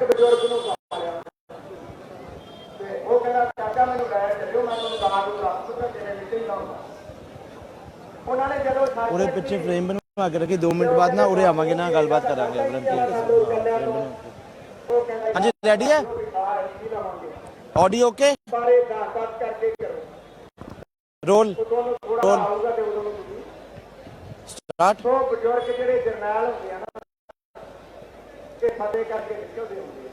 ਇੱਕ ਬਜ਼ੁਰਗ ਨੂੰ ਪਾਲਿਆ ਤੇ ਉਹ ਕਹਿੰਦਾ ਚਾਚਾ ਮੈਨੂੰ ਲੈ ਚੱਲਿਓ ਮੈਂ ਤੁਹਾਨੂੰ ਦਾਗ। ਨੂੰ ਰੱਖ ਦੂੰਗਾ ਤੇਰੇ ਵਿੱਚ ਹੀ ਲਾਉਂਗਾ ਉਹਨਾਂ ਨੇ ਜਦੋਂ ਸਾਡੇ ਉਹਦੇ ਪਿੱਛੇ ਫਰੇਮ ਬਣਵਾ ਕੇ ਰੱਖੀ। 2 ਮਿੰਟ ਬਾਅਦ ਨਾ ਉਰੇ ਆਵਾਂਗੇ ਨਾ ਗੱਲਬਾਤ ਕਰਾਂਗੇ ਉਹ ਕਹਿੰਦਾ ਹਾਂਜੀ ਰੈਡੀ ਹੈ? ਆਡੀਓ ਓਕੇ ਬਾਰੇ ਦੱਸ ਦੱਸ ਕਰਕੇ ਕਰੋ। ਰੋਲ ਤੁਸੀਂ ਸਟਾਰਟ ਉਹ ਬਜ਼ੁਰਗ ਜਿਹੜੇ ਜਰਨੈਲ ਹੁੰਦੇ ਆ ਨਾ ਇਹ ਕਰਕੇ ਨਿਕਲਦੇ ਹੁੰਦੇ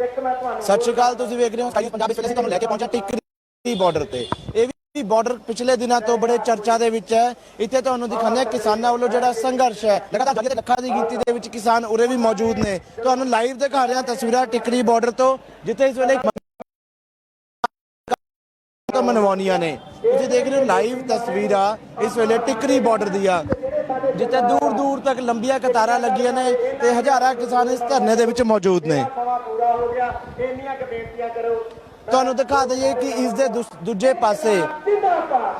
ਆ। ਮੈਂ ਤੁਹਾਨੂੰ ਸਤਿ ਸ਼੍ਰੀ ਅਕਾਲ, ਤੁਸੀਂ ਵੇਖ ਰਹੇ ਹੋ ਸਾਈ ਪੰਜਾਬ ਇਸ ਤੁਹਾਨੂੰ ਲੈ ਕੇ ਪਹੁੰਚਾ ਟਿਕਰੀ ਬਾਰਡਰ ਤੇ। ਇਹ ਵੀ ਬਾਰਡਰ ਪਿਛਲੇ ਦਿਨਾਂ ਤੋਂ ਬੜੇ ਚਰਚਾ ਦੇ ਵਿੱਚ ਹੈ। ਇੱਥੇ ਤੁਹਾਨੂੰ ਦਿਖਾਉਂਦੇ ਹਾਂ ਕਿਸਾਨਾਂ ਵੱਲੋਂ ਜਿਹੜਾ ਸੰਘਰਸ਼ ਹੈ। ਲਗਾਤਾਰ ਜਗ੍ਹਾ ਲੱਖਾਂ ਦੀ ਗਿਣਤੀ ਦੇ ਵਿੱਚ ਕਿਸਾਨ ਉਰੇ ਵੀ ਮੌਜੂਦ ਨੇ। ਤੁਹਾਨੂੰ ਲਾਈਵ ਦਿਖਾ ਰਹੇ ਹਾਂ ਤਸਵੀਰਾਂ ਟਿਕਰੀ ਬਾਰਡਰ ਤੋਂ, ਜਿੱਥੇ ਇਸ ਵੇਲੇ ਮਨਵਾਉਣੀਆਂ ਨੇ। ਤੁਸੀਂ ਦੇਖ ਰਹੇ ਹੋ ਲਾਈਵ ਤਸਵੀਰਾਂ ਇਸ ਵੇਲੇ ਟਿਕਰੀ ਬਾਰਡਰ ਦੀਆਂ। ਜਿੱਥੇ ਦੂਰ ਦੂਰ ਤੱਕ ਲੰਬੀਆਂ ਕਤਾਰਾਂ ਲੱਗੀਆਂ ਨੇ ਤੇ ਹਜ਼ਾਰਾਂ ਕਿਸਾਨ ਇਸ ਧਰਨੇ ਦੇ ਵਿੱਚ ਮੌਜੂਦ ਨੇ। ਤੁਹਾਨੂੰ ਦਿਖਾ ਦਈਏ ਕਿ ਇਸ ਦੇ ਦੂਜੇ ਪਾਸੇ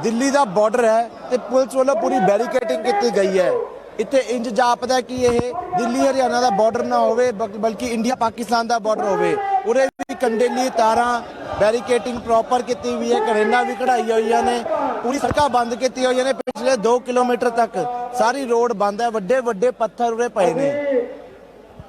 ਦਿੱਲੀ ਦਾ ਬਾਰਡਰ ਹੈ ਤੇ ਪੁਲਿਸ ਵੱਲੋਂ ਪੂਰੀ ਬੈਰੀਕੇਡਿੰਗ ਕੀਤੀ ਗਈ ਹੈ। ਇੱਥੇ ਇੰਜ ਜਾਪਦਾ ਕਿ ਇਹ ਦਿੱਲੀ ਹਰਿਆਣਾ ਦਾ ਬਾਰਡਰ ਨਾ ਹੋਵੇ ਬਲਕਿ ਇੰਡੀਆ ਪਾਕਿਸਤਾਨ ਦਾ ਬਾਰਡਰ ਹੋਵੇ। ਉਰੇ ਵੀ ਕੰਡੇਲੀ ਤਾਰਾਂ ਬੈਰੀਕੇਡਿੰਗ ਪ੍ਰੋਪਰ ਕੀਤੀ ਹੋਈ ਹੈ ਕਰੇਨਾ ਵੀ ਕਢਾਈ ਹੋਈਆਂ ਨੇ ਪੂਰੀ ਸੜਕਾਂ ਬੰਦ ਕੀਤੀ ਹੋਈਆਂ ਨੇ ਪਿਛਲੇ 2 ਕਿਲੋਮੀਟਰ ਤੱਕ। ਸਾਰੀ ਰੋਡ ਬੰਦ ਹੈ ਵੱਡੇ ਵੱਡੇ ਪੱਥਰ ਉਰੇ ਪਏ ਨੇ।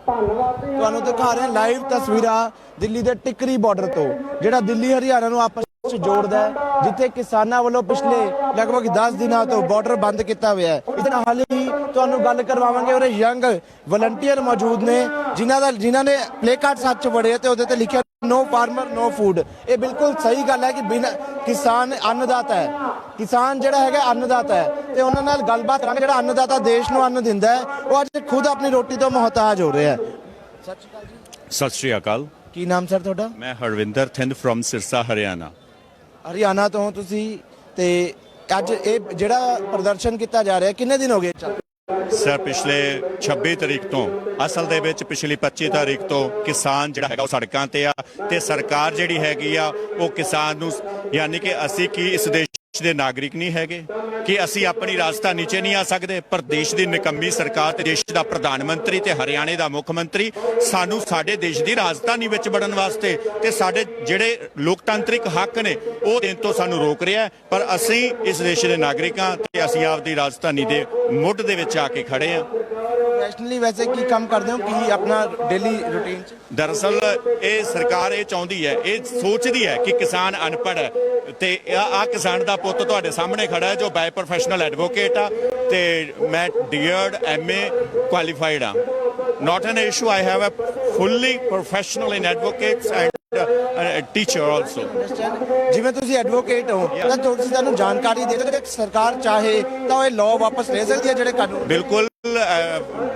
ਧੰਨਵਾਦੀ ਤੁਹਾਨੂੰ ਦਿਖਾ ਰਹੇ ਲਾਈਵ ਤਸਵੀਰਾਂ ਦਿੱਲੀ ਦੇ ਟਿਕਰੀ ਬਾਰਡਰ ਤੋਂ ਜਿਹੜਾ ਦਿੱਲੀ ਹਰਿਆਣਾ ਨੂੰ ਆਪਸ ਵਿੱਚ ਜੋੜਦਾ ਹੈ ਜਿੱਥੇ ਕਿਸਾਨਾਂ ਵੱਲੋਂ ਪਿਛਲੇ ਲਗਭਗ 10 ਦਿਨਾਂ ਤੋਂ ਬਾਰਡਰ ਬੰਦ ਕੀਤਾ ਹੋਇਆ ਹੈ। ਇਸ ਨਾਲ ਹਾਲ ਹੀ ਤੁਹਾਨੂੰ ਗੱਲ ਕਰਵਾਵਾਂਗੇ ਉਹਦੇ ਯੰਗ ਵਲੰਟੀਅਰ ਮੌਜੂਦ ਨੇ ਜਿਨ੍ਹਾਂ ਦਾ ਜਿਨ੍ਹਾਂ ਨੇ ਪਲੇ ਕਾਰਡ ਸੱਚ ਫੜੇ ਤੇ ਉਹਦੇ ਤੇ ਲਿਖਿਆ ਨੋ ਫਾਰਮਰ ਨੋ ਫੂਡ ਇਹ ਬਿਲਕੁਲ ਸਹੀ ਗੱਲ ਹੈ ਕਿ ਬਿਨ ਕਿਸਾਨ ਅੰਨਦਾਤਾ ਹੈ। ਕਿਸਾਨ ਜਿਹੜਾ ਹੈਗਾ ਅੰਨਦਾਤਾ ਹੈ। ਤੇ ਉਹਨਾਂ ਨਾਲ ਗੱਲਬਾਤ ਕਰਾਂਗੇ ਜਿਹੜਾ ਅੰਨਦਾਤਾ ਦੇਸ਼ ਨੂੰ ਅੰਨ ਦਿੰਦਾ ਹੈ ਉਹ ਅੱਜ ਖੁਦ ਆਪਣੀ ਰੋਟੀ ਤੋਂ ਮੁਹਤਾਜ ਹੋ ਰਿਹਾ ਹੈ। ਸਤਿ ਸ਼੍ਰੀ ਅਕਾਲ ਜੀ। ਸਤਿ ਸ਼੍ਰੀ ਅਕਾਲ। ਕੀ ਨਾਮ ਸਰ ਤੁਹਾਡਾ? ਮੈਂ ਹਰਵਿੰਦਰ ਥਿੰਦ ਫਰੋਮ ਸਿਰਸਾ ਹਰਿਆਣਾ। ਹਰਿਆਣਾ ਤੋਂ ਤੁਸੀਂ ਤੇ ਅੱਜ ਇਹ ਜਿਹੜਾ ਪ੍ਰਦਰਸ਼ਨ ਕੀਤਾ ਜਾ ਰਿਹਾ, ਕਿੰਨੇ ਦਿਨ ਹੋ ਗਏ? ਚੱਲ ਸਰ ਪਿਛਲੇ 26 ਤਰੀਕ ਤੋਂ, ਅਸਲ ਦੇ ਵਿੱਚ ਪਿਛਲੀ 25 ਤਾਰੀਖ ਤੋਂ ਕਿਸਾਨ ਜਿਹੜਾ ਹੈਗਾ ਉਹ ਸੜਕਾਂ ਤੇ ਆ ਤੇ ਸਰਕਾਰ ਜਿਹੜੀ ਹੈਗੀ ਆ, ਉਹ ਕਿਸਾਨ ਨੂੰ ਯਾਨੀ ਕਿ ਅਸੀਂ ਕੀ ਇਸ ਦੇਸ਼ ਦੇ ਨਾਗਰਿਕ ਨਹੀਂ ਹੈਗੇ ਕਿ ਅਸੀਂ ਆਪਣੀ ਰਾਜਧਾਨੀ 'ਚ ਨਹੀਂ ਆ ਸਕਦੇ। ਪਰ ਦੇਸ਼ ਦੀ ਨਿਕੰਮੀ ਸਰਕਾਰ ਤੇ ਦੇਸ਼ ਦਾ ਪ੍ਰਧਾਨ ਮੰਤਰੀ ਤੇ ਹਰਿਆਣੇ ਦਾ ਮੁੱਖ ਮੰਤਰੀ ਸਾਨੂੰ ਸਾਡੇ ਦੇਸ਼ ਦੀ ਰਾਜਧਾਨੀ ਵਿੱਚ ਵੜਨ ਵਾਸਤੇ ਤੇ ਸਾਡੇ ਜਿਹੜੇ ਲੋਕਤੰਤਰਿਕ ਹੱਕ ਨੇ ਉਹ ਦੇਣ ਤੋਂ ਸਾਨੂੰ ਰੋਕ ਰਿਹਾ। ਪਰ ਅਸੀਂ ਇਸ ਦੇਸ਼ ਦੇ ਨਾਗਰਿਕਾਂ ਤੇ ਅਸੀਂ ਆਪਦੀ ਰਾਜਧਾਨੀ ਦੇ ਮੁੱਢ ਦੇ ਵਿੱਚ ਆ ਕੇ ਖੜੇ ਹਾਂ। ਪ੍ਰੋਫੈਸ਼ਨਲੀ ਵੈਸੇ ਕੀ ਕੰਮ ਕਰਦੇ ਹੋ? ਕੀ ਆਪਣਾ ਡੇਲੀ ਰੁਟੀਨ ਚ? ਦਰਅਸਲ ਇਹ ਸਰਕਾਰ ਇਹ ਚਾਹੁੰਦੀ ਹੈ ਇਹ ਸੋਚਦੀ ਹੈ ਕਿ ਕਿਸਾਨ ਅਨਪੜ੍ਹ ਹੈ ਤੇ ਆ ਕਿਸਾਨ ਦਾ ਪੁੱਤ ਤੁਹਾਡੇ ਸਾਹਮਣੇ ਖੜਾ ਹੈ, ਜੋ ਬਾਈ ਪ੍ਰੋਫੈਸ਼ਨਲ ਐਡਵੋਕੇਟ ਆ ਤੇ ਮੈਂ ਡੀਅਰਡ ਐਮਏ ਕੁਆਲੀਫਾਈਡ ਆ। Not an issue I have a professional in advocates and teacher also ਜਿਵੇਂ ਤੁਸੀਂ ਐਡਵੋਕੇਟ ਹੋ ਤਾਂ ਤੁਸੀਂ ਤੁਹਾਨੂੰ ਜਾਣਕਾਰੀ ਦੇ ਕਿ ਸਰਕਾਰ ਚਾਹੇ ਤਾਂ ਇਹ ਲਾਅ ਵਾਪਸ ਲੈ ਸਕਦੀ ਹੈ ਜਿਹੜੇ ਕਾਨੂੰਨ ਬਿਲਕੁਲ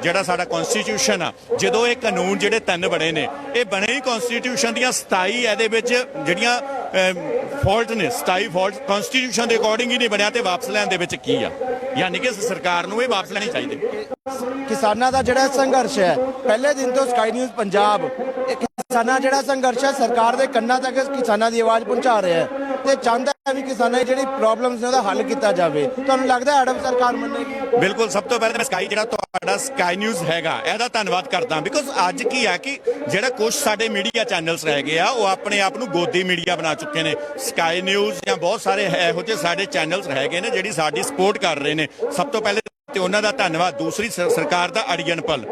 ਜਿਹੜਾ ਸਾਡਾ ਕਨਸਟੀਟਿਊਸ਼ਨ ਆ ਜਦੋਂ ਇਹ ਕਾਨੂੰਨ ਜਿਹੜੇ ਤਿੰਨ ਬਣੇ ਨੇ ਇਹ ਬਣੇ ਹੀ ਕਨਸਟੀਟਿਊਸ਼ਨ ਦੀਆਂ 27 ਇਹਦੇ ਵਿੱਚ ਜਿਹੜੀਆਂ ਫਾਲਟ ਨੇ 27 ਫਾਲਟ ਕਨਸਟੀਟਿਊਸ਼ਨ ਦੇ ਅਕੋਰਡਿੰਗ ਹੀ ਨਹੀਂ ਬਣਿਆ ਤੇ ਵਾਪਸ ਲੈਣ ਦੇ ਵਿੱਚ ਕੀ ਆ? ਯਾਨੀ ਕਿ ਸਰਕਾਰ ਨੂੰ ਇਹ ਵਾਪਸ ਲੈਣੀ ਚਾਹੀਦੀ। ਕਿਸਾਨਾਂ ਦਾ ਜਿਹੜਾ ਸੰਘਰਸ਼ ਹੈ ਪਹਿਲੇ ਦਿਨ ਤੋਂ ਸਕਾਈ ਨਿਊਜ਼ ਪੰਜਾਬ, ਇਹ ਕਿਸਾਨਾਂ ਜਿਹੜਾ ਸੰਘਰਸ਼ ਹੈ, ਸਰਕਾਰ ਦੇ ਕੰਨਾਂ ਤੱਕ ਕਿਸਾਨਾਂ ਦੀ ਆਵਾਜ਼ ਪਹੁੰਚਾ ਰਿਹਾ ਹੈ। ਤੇ ਚਾਹੁੰਦਾ ਹੈ ਵੀ ਕਿਸਾਨਾਂ ਦੀ ਜਿਹੜੀ ਪ੍ਰੋਬਲਮਸ ਨੇ ਉਹਦਾ ਹੱਲ ਕੀਤਾ ਜਾਵੇ। ਤੁਹਾਨੂੰ ਲੱਗਦਾ ਹੈ ਅੜਬ ਸਰਕਾਰ ਮੰਨੇਗੀ? ਬਿਲਕੁਲ, ਸਭ ਤੋਂ ਪਹਿਲਾਂ ਮੈਂ ਸਕਾਈ ਜਿਹੜਾ ਤੁਹਾਡਾ ਸਕਾਈ ਨਿਊਜ਼ ਹੈਗਾ, ਇਹਦਾ ਧੰਨਵਾਦ ਕਰਦਾ। ਬਿਕੋਜ਼ ਅੱਜ ਕੀ ਹੈ ਕਿ ਜਿਹੜਾ ਕੁਝ ਸਾਡੇ ਮੀਡੀਆ ਚੈਨਲਸ ਰਹਿ ਗਏ ਆ, ਉਹ ਆਪਣੇ ਆਪ ਨੂੰ ਗੋਦੀ ਮੀਡੀਆ ਬਣਾ ਚੁੱਕੇ ਨੇ। ਸਕਾਈ ਨਿਊਜ਼ ਜਾਂ ਬਹੁਤ ਸਾਰੇ ਇਹੋ ਜਿਹੇ ਸਾਡੇ ਚੈਨਲਸ ਰਹਿ ਗਏ ਨੇ, ਜਿਹੜੀ ਸਾਡੀ ਸਪੋਰਟ ਕਰ ਰਹੇ ਨੇ। ਸਭ ਤੋਂ ਪਹਿਲੇ ਤੇ ਉਹਨਾਂ ਦਾ ਧੰਨਵਾਦ ਦੂਸਰੀ ਸ- ਸਰਕਾਰ ਦਾ ਅੜੀਅਨ ਪਲ।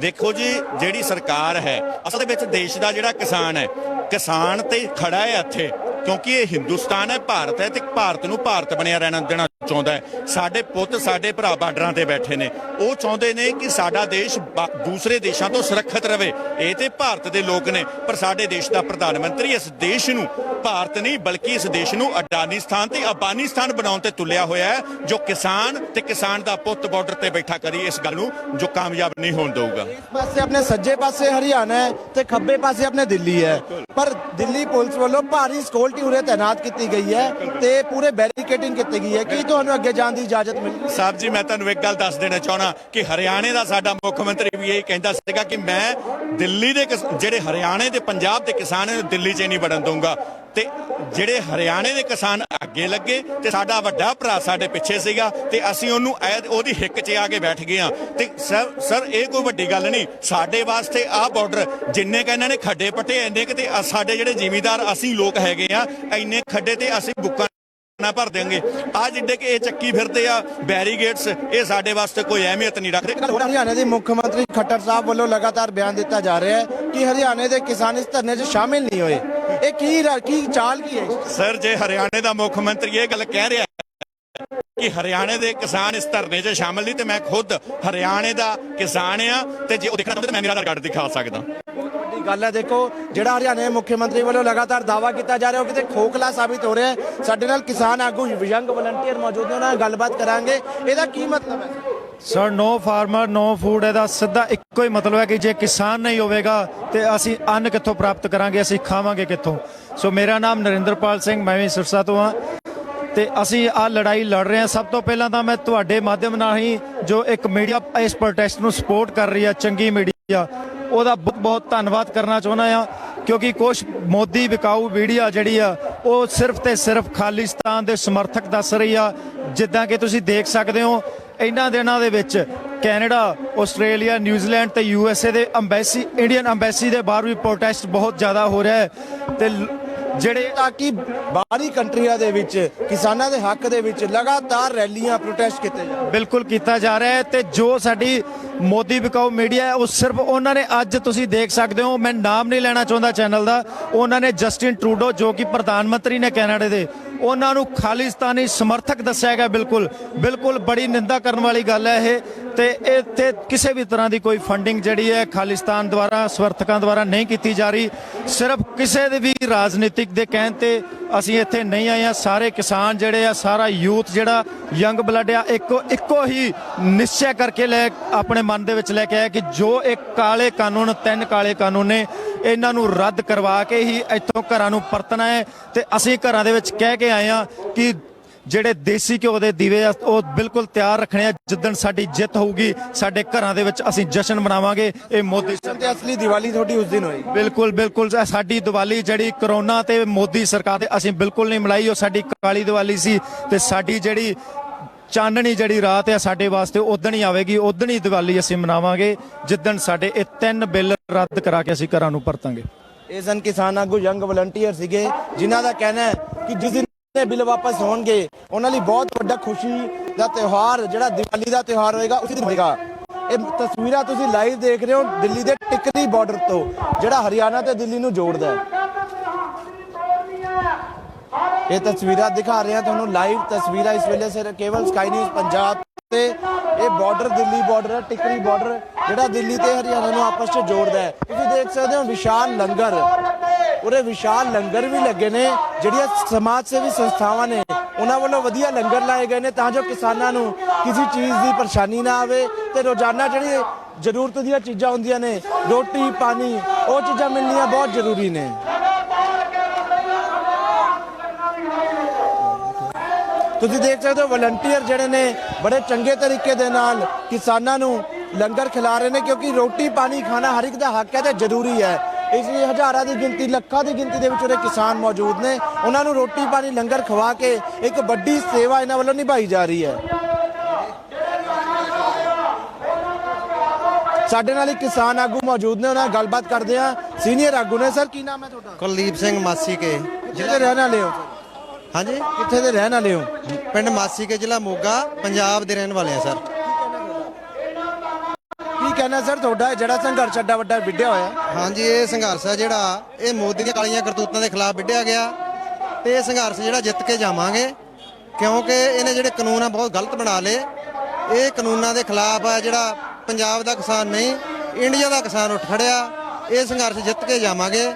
ਦੇਖੋ ਜੀ, ਜਿਹੜੀ ਸਰਕਾਰ ਹੈ, ਅਸਲ ਦੇ ਵਿੱਚ ਦੇਸ਼ ਦਾ ਜਿਹੜਾ ਕਿਸਾਨ ਹੈ, ਕਿਸਾਨ ਤੇ ਖੜਾ ਹੈ ਇੱਥੇ, ਕਿਉਂਕਿ ਇਹ ਹਿੰਦੁਸਤਾਨ ਹੈ, ਭਾਰਤ ਹੈ ਤੇ ਭਾਰਤ ਨੂੰ ਭਾਰਤ ਬਣਿਆ ਰਹਿਣਾ ਦੇਣਾ ਚਾਹੁੰਦਾ ਹੈ। ਸਾਡੇ ਪੁੱਤ, ਸਾਡੇ ਭਰਾ ਬਾਰਡਰਾਂ ਤੇ ਬੈਠੇ ਨੇ। ਉਹ ਚਾਹੁੰਦੇ ਨੇ ਕਿ ਸਾਡਾ ਦੇਸ਼ ਦੂਸਰੇ ਦੇਸ਼ਾਂ ਤੋਂ ਸੁਰੱਖਿਅਤ ਰਵੇ। ਇਹ ਤੇ ਭਾਰਤ ਦੇ ਲੋਕ ਨੇ, ਪਰ ਸਾਡੇ ਦੇਸ਼ ਦਾ ਪ੍ਰਧਾਨ ਮੰਤਰੀ ਇਸ ਦੇਸ਼ ਨੂੰ ਭਾਰਤ ਨਹੀਂ, ਬਲਕਿ ਇਸ ਦੇਸ਼ ਨੂੰ ਅਡਾਨੀਸਤਾਨ ਤੇ ਅਫਗਾਨਿਸਤਾਨ ਬਣਾਉਣ ਤੇ ਤੁਲਿਆ ਹੋਇਆ ਹੈ, ਜੋ ਕਿਸਾਨ ਤੇ ਕਿਸਾਨ ਦਾ ਪੁੱਤ ਬਾਰਡਰ ਤੇ ਬੈਠਾ ਕਰੀ, ਇਸ ਗੱਲ ਨੂੰ ਜੋ ਕਾਮਯਾਬ ਨਹੀਂ ਹੋਣ ਦਊਗਾ। ਪਾਸੇ ਆਪਣੇ ਸੱਜੇ ਪਾਸੇ ਹਰਿਆਣਾ ਹੈ ਤੇ ਖੱਬੇ ਪਾਸੇ ਆਪਣੇ ਦਿੱਲੀ ਹੈ। ਪਰ ਦਿੱਲੀ ਪੁਲਿਸ ਵੱਲੋਂ ਭਾਰੀ ਸਿਕਿਉਰਿਟੀ ਉਰੇ ਤਾਇਨਾਤ ਕੀਤੀ ਗਈ ਹੈ ਤੇ ਪੂਰੇ ਬੈਰੀਕੇਡਿੰਗ ਕੀਤੀ ਗਈ ਹੈ। ਕਿ ਤੁਹਾਨੂੰ ਅੱਗੇ ਜਾਣ ਦੀ ਇਜਾਜ਼ਤ ਮਿਲੀ ਸਾਹਿਬ ਜੀ, ਮੈਂ ਤੁਹਾਨੂੰ ਇੱਕ ਗੱਲ ਦੱਸ ਦੇਣਾ ਚਾਹਣਾ ਕਿ ਹਰਿਆਣੇ ਦਾ ਸਾਡਾ ਮੁੱਖ ਮੰਤਰੀ ਵੀ ਇਹ ਕਹਿੰਦਾ ਸੀਗਾ ਕਿ ਮੈਂ ਦਿੱਲੀ ਦੇ ਜਿਹੜੇ ਹਰਿਆਣੇ ਦੇ, ਪੰਜਾਬ ਦੇ ਕਿਸਾਨ ਨੇ ਦਿੱਲੀ 'ਚ ਨਹੀਂ ਵੜਨ ਦਊਂਗਾ। ਤੇ ਜਿਹੜੇ ਹਰਿਆਣੇ ਦੇ ਕਿਸਾਨ ਅੱਗੇ ਲੱਗੇ ਤੇ ਸਾਡਾ ਵੱਡਾ ਭਰਾ ਸਾਡੇ ਪਿੱਛੇ ਸੀਗਾ ਤੇ ਅਸੀਂ ਉਹਨੂੰ ਉਹਦੀ ਹਿੱਕ 'ਚ ਆ ਕੇ ਬੈਠ ਗਏ ਆ ਤੇ ਸਰ ਸਰ, ਇਹ ਕੋਈ ਵੱਡੀ ਗੱਲ ਨਹੀਂ। ਸਾਡੇ ਵਾਸਤੇ ਆਹ ਬਾਰਡਰ ਜਿੰਨੇ ਕ ਇਹਨਾਂ ਨੇ ਖੱਡੇ ਪੱਟੇ ਇੰਨੇ ਕਿ ਤੇ ਸਾਡੇ ਜਿਹੜੇ ਜ਼ਿਮੀਦਾਰ, ਅਸੀਂ ਲੋਕ ਹੈਗੇ ਆ, ਇੰਨੇ ਖੱਡੇ ਤੇ ਅਸੀਂ ਬੁੱਕਾਂ ਨਾ ਭਰ ਦੇਾਂਗੇ ਆ ਜਿੱਡੇ ਕਿ ਇਹ ਚੱਕੀ ਫਿਰਦੇ ਆ ਬੈਰੀਗੇਟਸ ਇਹ ਸਾਡੇ ਵਾਸਤੇ ਕੋਈ ਅਹਿਮੀਅਤ ਨਹੀਂ ਰੱਖਦੇ। ਹਰਿਆਣਾ ਦੇ ਮੁੱਖ ਮੰਤਰੀ ਖੱਟਰ ਸਾਹਿਬ ਵੱਲੋਂ ਲਗਾਤਾਰ ਬਿਆਨ ਦਿੱਤਾ ਜਾ ਰਿਹਾ ਹੈ ਕਿ ਹਰਿਆਣੇ ਦੇ ਕਿਸਾਨ ਇਸ ਧਰਨੇ 'ਚ ਸ਼ਾਮਿਲ ਨਹੀਂ ਹੋਏ। ਇਹ ਕੀ ਕੀ ਚਾਲ ਕੀ ਹੈ ਸਰ ਜੇ ਹਰਿਆਣੇ ਦਾ ਮੁੱਖ ਮੰਤਰੀ ਇਹ ਗੱਲ ਕਹਿ ਰਿਹਾ ਹੈ ਕਿ ਹਰਿਆਣੇ ਦੇ ਕਿਸਾਨ ਇਸ ਧਰਨੇ 'ਚ ਸ਼ਾਮਲ ਨਹੀਂ ਤੇ ਮੈਂ ਖੁਦ ਹਰਿਆਣੇ ਦਾ ਕਿਸਾਨ ਆ ਤੇ ਜੇ ਉਹ ਦੇਖਣਾ ਚਾਹੁੰਦੇ ਤਾਂ ਮੈਂ ਮੇਰਾ ਆਧਾਰ ਕਾਰਡ ਦਿਖਾ ਸਕਦਾ। ਬਹੁਤ ਵੱਡੀ ਗੱਲ ਹੈ। ਦੇਖੋ ਜਿਹੜਾ ਹਰਿਆਣੇ ਦੇ ਮੁੱਖ ਮੰਤਰੀ ਵੱਲੋਂ ਲਗਾਤਾਰ ਦਾਵਾ ਕੀਤਾ ਜਾ ਰਿਹਾ ਉਹ ਕਿਤੇ ਖੋਖਲਾ ਸਾਬਿਤ ਹੋ ਰਿਹਾ ਹੈ। ਸਾਡੇ ਨਾਲ ਕਿਸਾਨ ਆਗੂ ਯੰਗ ਵਲੰਟੀਅਰ ਮੌਜੂਦ ਨੇ ਉਹਨਾਂ ਨਾਲ ਗੱਲਬਾਤ ਕਰਾਂਗੇ। ਇਹਦਾ ਕੀ ਮਤਲਬ ਹੈ? Sir no farmer no food ਇਹਦਾ ਸਿੱਧਾ ਇੱਕੋ ਹੀ ਮਤਲਬ ਹੈ ਕਿ ਜੇ ਕਿਸਾਨ ਨਹੀਂ ਹੋਵੇਗਾ ਤੇ ਅਸੀਂ ਅੰਨ ਕਿੱਥੋਂ ਪ੍ਰਾਪਤ ਕਰਾਂਗੇ ਅਸੀਂ ਖਾਵਾਂਗੇ ਕਿੱਥੋਂ? ਸੋ ਮੇਰਾ ਨਾਮ ਨਰਿੰਦਰਪਾਲ ਸਿੰਘ ਮੈਂ ਵੀ ਸਿਰਸਾ ਤੋਂ ਹਾਂ। ਤੇ ਅਸੀਂ ਆ ਲੜਾਈ ਲੜ ਰਹੇ ਹਾਂ। ਸਭ ਤੋਂ ਪਹਿਲਾਂ ਤਾਂ ਮੈਂ ਤੁਹਾਡੇ ਮਾਧਿਅਮ ਨਾਲ ਹੀ ਜੋ ਇੱਕ ਮੀਡੀਆ ਇਸ ਪ੍ਰੋਟੈਸਟ ਨੂੰ ਸਪੋਰਟ ਕਰ ਰਹੀ ਆ ਚੰਗੀ ਮੀਡੀਆ, ਉਹਦਾ ਬਹੁਤ ਬਹੁਤ ਧੰਨਵਾਦ ਕਰਨਾ ਚਾਹੁੰਦਾ ਆ ਕਿਉਂਕਿ ਕੁਝ ਮੋਦੀ ਵਿਕਾਊ ਮੀਡੀਆ ਜਿਹੜੀ ਆ, ਉਹ ਸਿਰਫ ਤੇ ਸਿਰਫ ਖਾਲਿਸਤਾਨ ਦੇ ਸਮਰਥਕ ਦੱਸ ਰਹੀ ਆ। ਜਿੱਦਾਂ ਕਿ ਤੁਸੀਂ ਦੇਖ ਸਕਦੇ ਹੋ, ਇਹਨਾਂ ਦਿਨਾਂ ਦੇ ਵਿੱਚ ਕੈਨੇਡਾ, ਆਸਟ੍ਰੇਲੀਆ, ਨਿਊਜ਼ੀਲੈਂਡ ਤੇ ਯੂ ਐਸ ਏ ਦੇ ਅੰਬੈਸੀ, ਇੰਡੀਅਨ ਅੰਬੈਸੀ ਦੇ ਬਾਹਰ ਵੀ ਪ੍ਰੋਟੈਸਟ ਬਹੁਤ ਜ਼ਿਆਦਾ ਹੋ ਰਿਹਾ ਹੈ। ਤੇ ਲ- ਜਿਹੜੇ ਤਾਂ ਕਿ ਬਾਹਰੀ ਕੰਟਰੀਆਂ ਦੇ ਵਿੱਚ, ਕਿਸਾਨਾਂ ਦੇ ਹੱਕ ਦੇ ਵਿੱਚ ਲਗਾਤਾਰ ਰੈਲੀਆਂ ਪ੍ਰੋਟੈਸਟ ਕੀਤੇ ਜਾ ਬਿਲਕੁਲ ਕੀਤਾ ਜਾ ਰਿਹਾ ਹੈ ਤੇ ਜੋ ਸਾਡੀ ਮੋਦੀ ਵਿਕਾਊ ਮੀਡੀਆ ਹੈ, ਉਹ ਸਿਰਫ ਉਹਨਾਂ ਨੇ ਅੱਜ ਤੁਸੀਂ ਦੇਖ ਸਕਦੇ ਹੋ, ਮੈਂ ਨਾਮ ਨਹੀਂ ਲੈਣਾ ਚਾਹੁੰਦਾ ਚੈਨਲ ਦਾ, ਉਹਨਾਂ ਨੇ ਜਸਟਿਨ ਟਰੂਡੋ ਜੋ ਕਿ ਪ੍ਰਧਾਨ ਮੰਤਰੀ ਨੇ ਕੈਨੇਡਾ ਦੇ, ਉਹਨਾਂ ਨੂੰ ਖਾਲਿਸਤਾਨੀ ਸਮਰਥਕ ਦੱਸਿਆ ਗਿਆ ਬਿਲਕੁਲ ਬਿਲਕੁਲ ਬੜੀ ਨਿੰਦਾ ਕਰਨ ਵਾਲੀ ਗੱਲ ਹੈ ਇਹ, ਤੇ ਇਹ ਤੇ ਕਿਸੇ ਵੀ ਤਰ੍ਹਾਂ ਦੀ ਕੋਈ ਫੰਡਿੰਗ ਜਿਹੜੀ ਹੈ ਖਾਲਿਸਤਾਨ ਦੁਆਰਾ, ਸਮਰਥਕਾਂ ਦੁਆਰਾ ਨਹੀਂ ਕੀਤੀ ਜਾ ਰਹੀ, ਸਿਰਫ ਕਿਸੇ ਦੇ ਵੀ ਰਾਜਨੀਤਿਕ ਦੇ ਕਹਿਣ ਤੇ ਅਸੀਂ ਇੱਥੇ ਨਹੀਂ ਆਏ ਹਾਂ, ਸਾਰੇ ਕਿਸਾਨ ਜਿਹੜੇ ਆ, ਸਾਰਾ ਯੂਥ ਜਿਹੜਾ, ਯੰਗ ਬਲੱਡ ਆ, ਇੱਕੋ ਇੱਕੋ ਹੀ ਨਿਸ਼ਚੈ ਕਰਕੇ ਲੈ ਆਪਣੇ ਮਨ ਦੇ ਵਿੱਚ ਲੈ ਕੇ ਆਇਆ ਕਿ ਜੋ ਇੱਕ ਕਾਲੇ ਕਾਨੂੰਨ ਤਿੰਨ ਕਾਲੇ ਕਾਨੂੰਨ ਨੇ ਇਹਨਾਂ ਨੂੰ ਰੱਦ ਕਰਵਾ ਕੇ ਹੀ ਇੱਥੋਂ ਘਰਾਂ ਨੂੰ ਪਰਤਣਾ ਹੈ ਤੇ ਅਸੀਂ ਘਰਾਂ ਦੇ ਵਿੱਚ ਕਹਿ ਕੇ ਆਏ ਹਾਂ ਕਿ ਜਿਹੜੇ ਦੇਸੀ ਘਿਓ ਦੇ ਦੀਵੇ ਆ ਉਹ ਬਿਲਕੁਲ ਤਿਆਰ ਰੱਖਣੇ ਆ। ਜਿੱਦਣ ਸਾਡੀ ਜਿੱਤ ਹੋਊਗੀ ਸਾਡੇ ਘਰਾਂ ਦੇ ਵਿੱਚ ਅਸੀਂ ਜਸ਼ਨ ਮਨਾਵਾਂਗੇ। ਇਹ ਮੋਦੀ ਤੇ ਅਸਲੀ ਦੀਵਾਲੀ ਤੁਹਾਡੀ ਉਸ ਦਿਨ ਹੋਈ। ਬਿਲਕੁਲ ਬਿਲਕੁਲ। ਸਾਡੀ ਦੀਵਾਲੀ ਜਿਹੜੀ ਕਰੋਨਾ ਤੇ ਮੋਦੀ ਸਰਕਾਰ ਦੇ ਅਸੀਂ ਬਿਲਕੁਲ ਨਹੀਂ ਮਨਾਈ ਉਹ ਸਾਡੀ ਕਾਲੀ ਦੀਵਾਲੀ ਸੀ ਤੇ ਸਾਡੀ ਜਿਹੜੀ ਚਾਨਣੀ ਜਿਹੜੀ ਰਾਤ ਹੈ ਸਾਡੇ ਵਾਸਤੇ ਉਦਣ ਹੀ ਆਵੇਗੀ। ਉਦਣ ਹੀ ਦੀਵਾਲੀ ਅਸੀਂ ਮਨਾਵਾਂਗੇ, ਜਿੱਦਣ ਸਾਡੇ ਇਹ ਤਿੰਨ ਬਿੱਲ ਰੱਦ ਕਰਾ ਕੇ ਅਸੀਂ ਘਰਾਂ ਨੂੰ ਪਰਤਾਂਗੇ। ਇਹ ਸਨ ਕਿਸਾਨ ਆਗੂ, ਯੰਗ ਵਲੰਟੀਅਰ ਸੀਗੇ, ਜਿਨ੍ਹਾਂ ਦਾ ਕਹਿਣਾ ਹੈ ਕਿ ਜਿਸ ਦਿਨ ਇਹ ਬਿੱਲ ਵਾਪਸ ਹੋਣਗੇ, ਉਹਨਾਂ ਲਈ ਬਹੁਤ ਵੱਡਾ ਖੁਸ਼ੀ ਦਾ ਤਿਉਹਾਰ, ਜਿਹੜਾ ਦੀਵਾਲੀ ਦਾ ਤਿਉਹਾਰ ਹੋਏਗਾ, ਉਸੇ ਦਿਨ ਹੋਏਗਾ। ਇਹ ਤਸਵੀਰਾਂ ਤੁਸੀਂ ਲਾਈਵ ਦੇਖ ਰਹੇ ਹੋ, ਦਿੱਲੀ ਦੇ ਟਿਕਰੀ ਬਾਰਡਰ ਤੋਂ, ਜਿਹੜਾ ਹਰਿਆਣਾ ਤੇ ਦਿੱਲੀ ਨੂੰ ਜੋੜਦਾ ਹੈ। ਇਹ ਤਸਵੀਰਾਂ ਦਿਖਾ ਰਹੇ ਹਾਂ ਤੁਹਾਨੂੰ ਲਾਈਵ ਤਸਵੀਰਾਂ ਇਸ ਵੇਲੇ ਸਿਰ ਕੇਵਲ ਸਕਾਈ ਨਿਊਜ਼ ਪੰਜਾਬ ਤੇ ਇਹ border Delhi border Tikri border ਜਿਹੜਾ ਦਿੱਲੀ ਤੇ ਹਰਿਆਣਾ ਨੂੰ ਆਪਸ ਵਿੱਚ ਜੋੜਦਾ ਹੈ। ਤੁਸੀਂ ਦੇਖ ਸਕਦੇ ਹੋ ਵਿਸ਼ਾਲ ਲੰਗਰ। ਉਰੇ ਵਿਸ਼ਾਲ ਲੰਗਰ ਵੀ ਲੱਗੇ ਨੇ, ਜਿਹੜੀਆਂ ਸਮਾਜ ਸੇਵੀ ਸੰਸਥਾਵਾਂ ਨੇ, ਉਹਨਾਂ ਵੱਲੋਂ ਵਧੀਆ ਲੰਗਰ ਲਾਏ ਗਏ ਨੇ ਤਾਂ ਜੋ ਕਿਸਾਨਾਂ ਨੂੰ ਕਿਸੇ ਚੀਜ਼ ਦੀ ਪਰੇਸ਼ਾਨੀ ਨਾ ਆਵੇ ਤੇ ਰੋਜ਼ਾਨਾ ਜਿਹੜੀ ਜ਼ਰੂਰਤ ਦੀਆਂ ਚੀਜ਼ਾਂ ਹੁੰਦੀਆਂ ਨੇ, ਰੋਟੀ, ਪਾਣੀ, ਉਹ ਚੀਜ਼ਾਂ ਮਿਲਣੀਆਂ ਬਹੁਤ ਜ਼ਰੂਰੀ ਨੇ। ਤੁਸੀਂ ਦੇਖ ਸਕਦੇ ਹੋ ਵਲੰਟੀਅਰ ਜਿਹੜੇ ਨੇ ਬੜੇ ਚੰਗੇ ਤਰੀਕੇ ਦੇ ਨਾਲ ਕਿਸਾਨਾਂ ਨੂੰ ਲੰਗਰ ਖਿਲਾ ਰਹੇ ਨੇ ਕਿਉਂਕਿ ਰੋਟੀ ਪਾਣੀ ਖਾਣਾ ਹਰ ਇੱਕ ਦਾ ਹੱਕ ਹੈ ਤੇ ਜ਼ਰੂਰੀ ਹੈ। ਇਸ ਲਈ ਹਜ਼ਾਰਾਂ ਦੀ ਗਿਣਤੀ ਲੱਖਾਂ ਦੀ ਗਿਣਤੀ ਦੇ ਵਿੱਚ ਉਰੇ ਕਿਸਾਨ ਮੌਜੂਦ ਨੇ। ਉਹਨਾਂ ਨੂੰ ਰੋਟੀ ਪਾਣੀ ਲੰਗਰ ਖਵਾ ਕੇ ਇੱਕ ਵੱਡੀ ਸੇਵਾ ਇਹਨਾਂ ਵੱਲੋਂ ਨਿਭਾਈ ਜਾ ਰਹੀ ਹੈ। ਸਾਡੇ ਨਾਲ ਇੱਕ ਕਿਸਾਨ ਆਗੂ ਮੌਜੂਦ ਨੇ ਉਹਨਾਂ ਨਾਲ ਗੱਲਬਾਤ ਕਰਦੇ ਆ ਸੀਨੀਅਰ ਆਗੂ ਨੇ ਸਰ ਕੀ ਨਾਮ ਹੈ ਤੁਹਾਡਾ? ਕੁਲਦੀਪ ਸਿੰਘ ਮਾਸੀ ਕੇ। ਦੇ ਰਹਿਣ ਵਾਲੇ ਹੋ? ਹਾਂਜੀ? ਕਿੱਥੇ ਦੇ ਰਹਿਣ ਵਾਲੇ ਹੋ। ਪਿੰਡ ਮਾਸੀ ਕੇ ਜ਼ਿਲ੍ਹਾ ਮੋਗਾ ਪੰਜਾਬ ਦੇ ਰਹਿਣ ਵਾਲੇ ਆ ਸਰ। ਕੀ ਕਹਿਣਾ ਸਰ ਤੁਹਾਡਾ ਜਿਹੜਾ ਸੰਘਰਸ਼ ਅੱਡਾ ਵੱਡਾ ਵਿੱਢਿਆ ਹੋਇਆ? ਹੈ? ਹਾਂਜੀ ਇਹ ਸੰਘਰਸ਼ ਆ ਜਿਹੜਾ ਇਹ ਮੋਦੀ ਦੀਆਂ ਕਾਲੀਆਂ ਕਰਤੂਤਾਂ ਦੇ ਖਿਲਾਫ ਵਿੱਢਿਆ ਗਿਆ। ਤੇ ਇਹ ਸੰਘਰਸ਼ ਜਿਹੜਾ ਜਿੱਤ ਕੇ ਜਾਵਾਂਗੇ ਕਿਉਂਕਿ ਇਹਨੇ ਜਿਹੜੇ ਕਾਨੂੰਨ ਆ ਬਹੁਤ ਗਲਤ ਬਣਾ ਲਏ। ਇਹ ਕਾਨੂੰਨਾਂ ਦੇ ਖਿਲਾਫ ਆ ਜਿਹੜਾ ਪੰਜਾਬ ਦਾ ਕਿਸਾਨ ਨਹੀਂ ਇੰਡੀਆ ਦਾ ਕਿਸਾਨ ਉੱਠ ਖੜਿਆ। ਇਹ ਸੰਘਰਸ਼ ਜਿੱਤ ਕੇ ਜਾਵਾਂਗੇ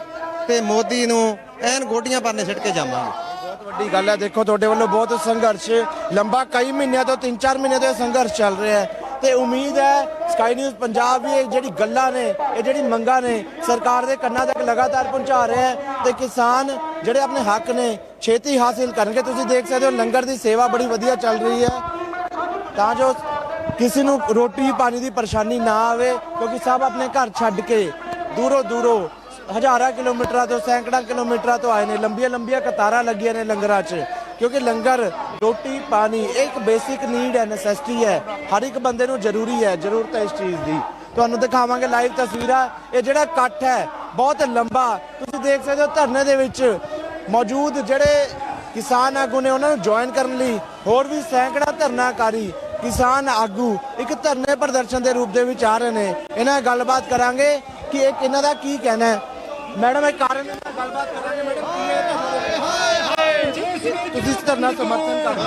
ਤੇ ਮੋਦੀ ਨੂੰ ਐਨ ਗੋਡੀਆਂ ਪਰਨੇ ਸਿੱਟ ਕੇ ਜਾਵਾਂਗੇ। ਵੱਡੀ ਗੱਲ ਹੈ। ਦੇਖੋ, ਤੁਹਾਡੇ ਵੱਲੋਂ ਬਹੁਤ ਸੰਘਰਸ਼, ਲੰਬਾ ਕਈ ਮਹੀਨਿਆਂ ਤੋਂ 3-4 ਮਹੀਨਿਆਂ ਤੋਂ ਇਹ ਸੰਘਰਸ਼ ਚੱਲ ਰਿਹਾ ਹੈ। ਤੇ ਉਮੀਦ ਹੈ ਸਕਾਈ ਨਿਊਜ਼ ਪੰਜਾਬ ਵੀ ਇਹ ਜਿਹੜੀ ਗੱਲਾਂ ਨੇ, ਇਹ ਜਿਹੜੀ ਮੰਗਾਂ ਨੇ, ਸਰਕਾਰ ਦੇ ਕੰਨਾਂ ਤੱਕ ਲਗਾਤਾਰ ਪਹੁੰਚਾ ਰਿਹਾ ਹੈ ਤੇ ਕਿਸਾਨ ਜਿਹੜੇ ਆਪਣੇ ਹੱਕ ਨੇ, ਛੇਤੀ ਹਾਸਿਲ ਕਰਨਗੇ। ਤੁਸੀਂ ਦੇਖ ਸਕਦੇ ਹੋ, ਲੰਗਰ ਦੀ ਸੇਵਾ ਬੜੀ ਵਧੀਆ ਚੱਲ ਰਹੀ ਹੈ। ਤਾਂ ਜੋ ਕਿਸੇ ਨੂੰ ਰੋਟੀ ਪਾਣੀ ਦੀ ਪਰੇਸ਼ਾਨੀ ਨਾ ਆਵੇ, ਕਿਉਂਕਿ ਸਭ ਆਪਣੇ ਘਰ ਛੱਡ ਕੇ ਦੂਰੋਂ ਦੂਰੋਂ ਹਜ਼ਾਰਾਂ ਕਿਲੋਮੀਟਰਾਂ ਤੋਂ, ਸੈਂਕੜਾਂ ਕਿਲੋਮੀਟਰਾਂ ਤੋਂ ਆਏ ਨੇ, ਲੰਬੀਆਂ ਲੰਬੀਆਂ ਕਤਾਰਾਂ ਲੱਗੀਆਂ ਨੇ ਲੰਗਰਾਂ 'ਚ, ਕਿਉਂਕਿ ਲੰਗਰ, ਰੋਟੀ, ਪਾਣੀ, ਇਹ ਇੱਕ ਬੇਸਿਕ ਨੀਡ ਹੈ ਨੈਸੈਸਿਟੀ ਹੈ, ਹਰ ਇੱਕ ਬੰਦੇ ਨੂੰ ਜ਼ਰੂਰੀ ਹੈ, ਜ਼ਰੂਰਤ ਹੈ ਇਸ ਚੀਜ਼ ਦੀ। ਤੁਹਾਨੂੰ ਦਿਖਾਵਾਂਗੇ ਲਾਈਵ ਤਸਵੀਰਾਂ, ਇਹ ਜਿਹੜਾ ਇਕੱਠ ਹੈ, ਬਹੁਤ ਲੰਬਾ, ਤੁਸੀਂ ਦੇਖ ਸਕਦੇ ਹੋ ਧਰਨੇ ਦੇ ਵਿੱਚ ਮੌਜੂਦ ਜਿਹੜੇ ਕਿਸਾਨ ਆਗੂ ਨੇ, ਉਹਨਾਂ ਨੂੰ ਜੁਆਇਨ ਕਰਨ ਲਈ ਹੋਰ ਵੀ ਸੈਂਕੜਾ ਧਰਨਾਕਾਰੀ ਕਿਸਾਨ ਆਗੂ ਇੱਕ ਧਰਨੇ ਪ੍ਰਦਰਸ਼ਨ ਦੇ ਰੂਪ ਦੇ ਵਿੱਚ ਆ ਰਹੇ ਨੇ। ਇਹਨਾਂ ਨਾਲ ਗੱਲਬਾਤ ਕਰਾਂਗੇ ਕਿ ਇਹ ਇਹਨਾਂ ਦਾ ਕੀ ਕਹਿਣਾ ਹੈ। ਮੈਡਮ ਇਹ ਕਾਰਨ ਨਾਲ ਗੱਲਬਾਤ ਕਰਾਂਗੇ ਮੈਡਮ ਕੀ ਹੈ? ਤੁਸੀਂ ਇਸ ਧਰਨਾ ਸਮਰਥਨ ਕਰਦੇ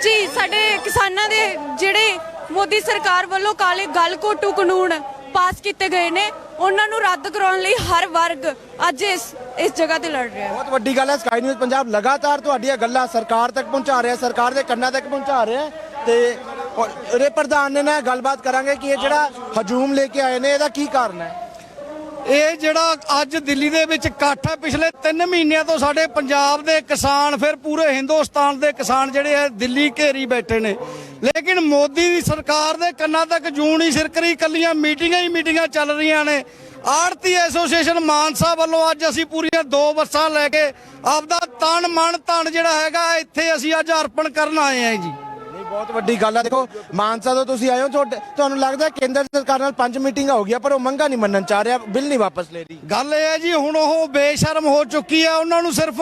ਜੀ ਸਾਡੇ ਕਿਸਾਨਾਂ ਦੇ ਜਿਹੜੇ ਮੋਦੀ ਸਰਕਾਰ ਵੱਲੋਂ ਕਾਲੇ ਗਲ ਕੋਟੂ ਕਾਨੂੰਨ ਪਾਸ ਕੀਤੇ ਗਏ ਨੇ ਉਹਨਾਂ ਨੂੰ ਰੱਦ ਕਰਾਉਣ ਲਈ ਹਰ ਵਰਗ ਅੱਜ ਇਸ ਇਸ ਜਗ੍ਹਾ ਤੇ ਲੜ ਰਿਹਾ ਹੈ। ਬਹੁਤ ਵੱਡੀ ਗੱਲ ਹੈ ਸਕਾਈ ਨਿਊਜ਼ ਪੰਜਾਬ ਲਗਾਤਾਰ ਤੁਹਾਡੀਆਂ ਗੱਲਾਂ ਸਰਕਾਰ ਤੱਕ ਪਹੁੰਚਾ ਰਿਹਾ ਸਰਕਾਰ ਦੇ ਕੰਨਾਂ ਤੱਕ ਪਹੁੰਚਾ ਰਿਹਾ ਤੇ ਇਹਦੇ ਪ੍ਰਧਾਨ ਨੇ ਨਾਲ ਗੱਲਬਾਤ ਕਰਾਂਗੇ ਕਿ ਇਹ ਜਿਹੜਾ ਹਜੂਮ ਲੈ ਕੇ ਆਏ ਨੇ ਇਹਦਾ ਕੀ ਕਾਰਨ ਹੈ? ਇਹ ਜਿਹੜਾ ਅੱਜ ਦਿੱਲੀ ਦੇ ਵਿੱਚ ਇਕੱਠ ਹੈ, ਪਿਛਲੇ 3 ਮਹੀਨਿਆਂ ਤੋਂ ਸਾਡੇ ਪੰਜਾਬ ਦੇ ਕਿਸਾਨ, ਫਿਰ ਪੂਰੇ ਹਿੰਦੁਸਤਾਨ ਦੇ ਕਿਸਾਨ ਜਿਹੜੇ ਹੈ, ਦਿੱਲੀ ਘੇਰੀ ਬੈਠੇ ਨੇ। ਲੇਕਿਨ ਮੋਦੀ ਦੀ ਸਰਕਾਰ ਦੇ ਕੰਨਾਂ ਤੱਕ ਜੂੰ ਨਹੀਂ ਸਿਰਕਰੀ ਕੱਲੀਆਂ ਮੀਟਿੰਗਾਂ ਹੀ ਮੀਟਿੰਗਾਂ ਚੱਲ ਰਹੀਆਂ ਨੇ। ਆੜਤੀ ਐਸੋਸੀਏਸ਼ਨ ਮਾਨਸਾ ਵੱਲੋਂ ਅੱਜ ਅਸੀਂ ਪੂਰੀਆਂ ਦੋ ਬੱਸਾਂ ਲੈ ਕੇ ਆਪਦਾ ਤਨ ਮਨ ਧਨ ਜਿਹੜਾ ਹੈਗਾ, ਇੱਥੇ ਅਸੀਂ ਅੱਜ ਅਰਪਣ ਕਰਨ ਆਏ ਹਾਂ ਜੀ। ਬਹੁਤ ਵੱਡੀ ਗੱਲ ਹੈ ਦੇਖੋ, ਮਾਨਸਾ ਤੋਂ ਤੁਸੀਂ ਆਏ ਹੋ, ਤੁਹਾਡੇ- ਤੁਹਾਨੂੰ ਲੱਗਦਾ ਕੇਂਦਰ ਸਰਕਾਰ ਨਾਲ ਪੰਜ ਮੀਟਿੰਗਾਂ ਹੋ ਗਈਆਂ, ਪਰ ਉਹ ਮੰਗਾ ਨਹੀਂ ਮੰਨਣ ਚਾਹ ਰਿਹਾ, ਬਿੱਲ ਨਹੀਂ ਵਾਪਸ ਲੈ ਰਹੀ। ਗੱਲ ਇਹ ਹੈ ਜੀ, ਹੁਣ ਉਹ ਬੇਸ਼ਰਮ ਹੋ ਚੁੱਕੀ ਹੈ ਉਹਨਾਂ ਨੂੰ ਸਿਰਫ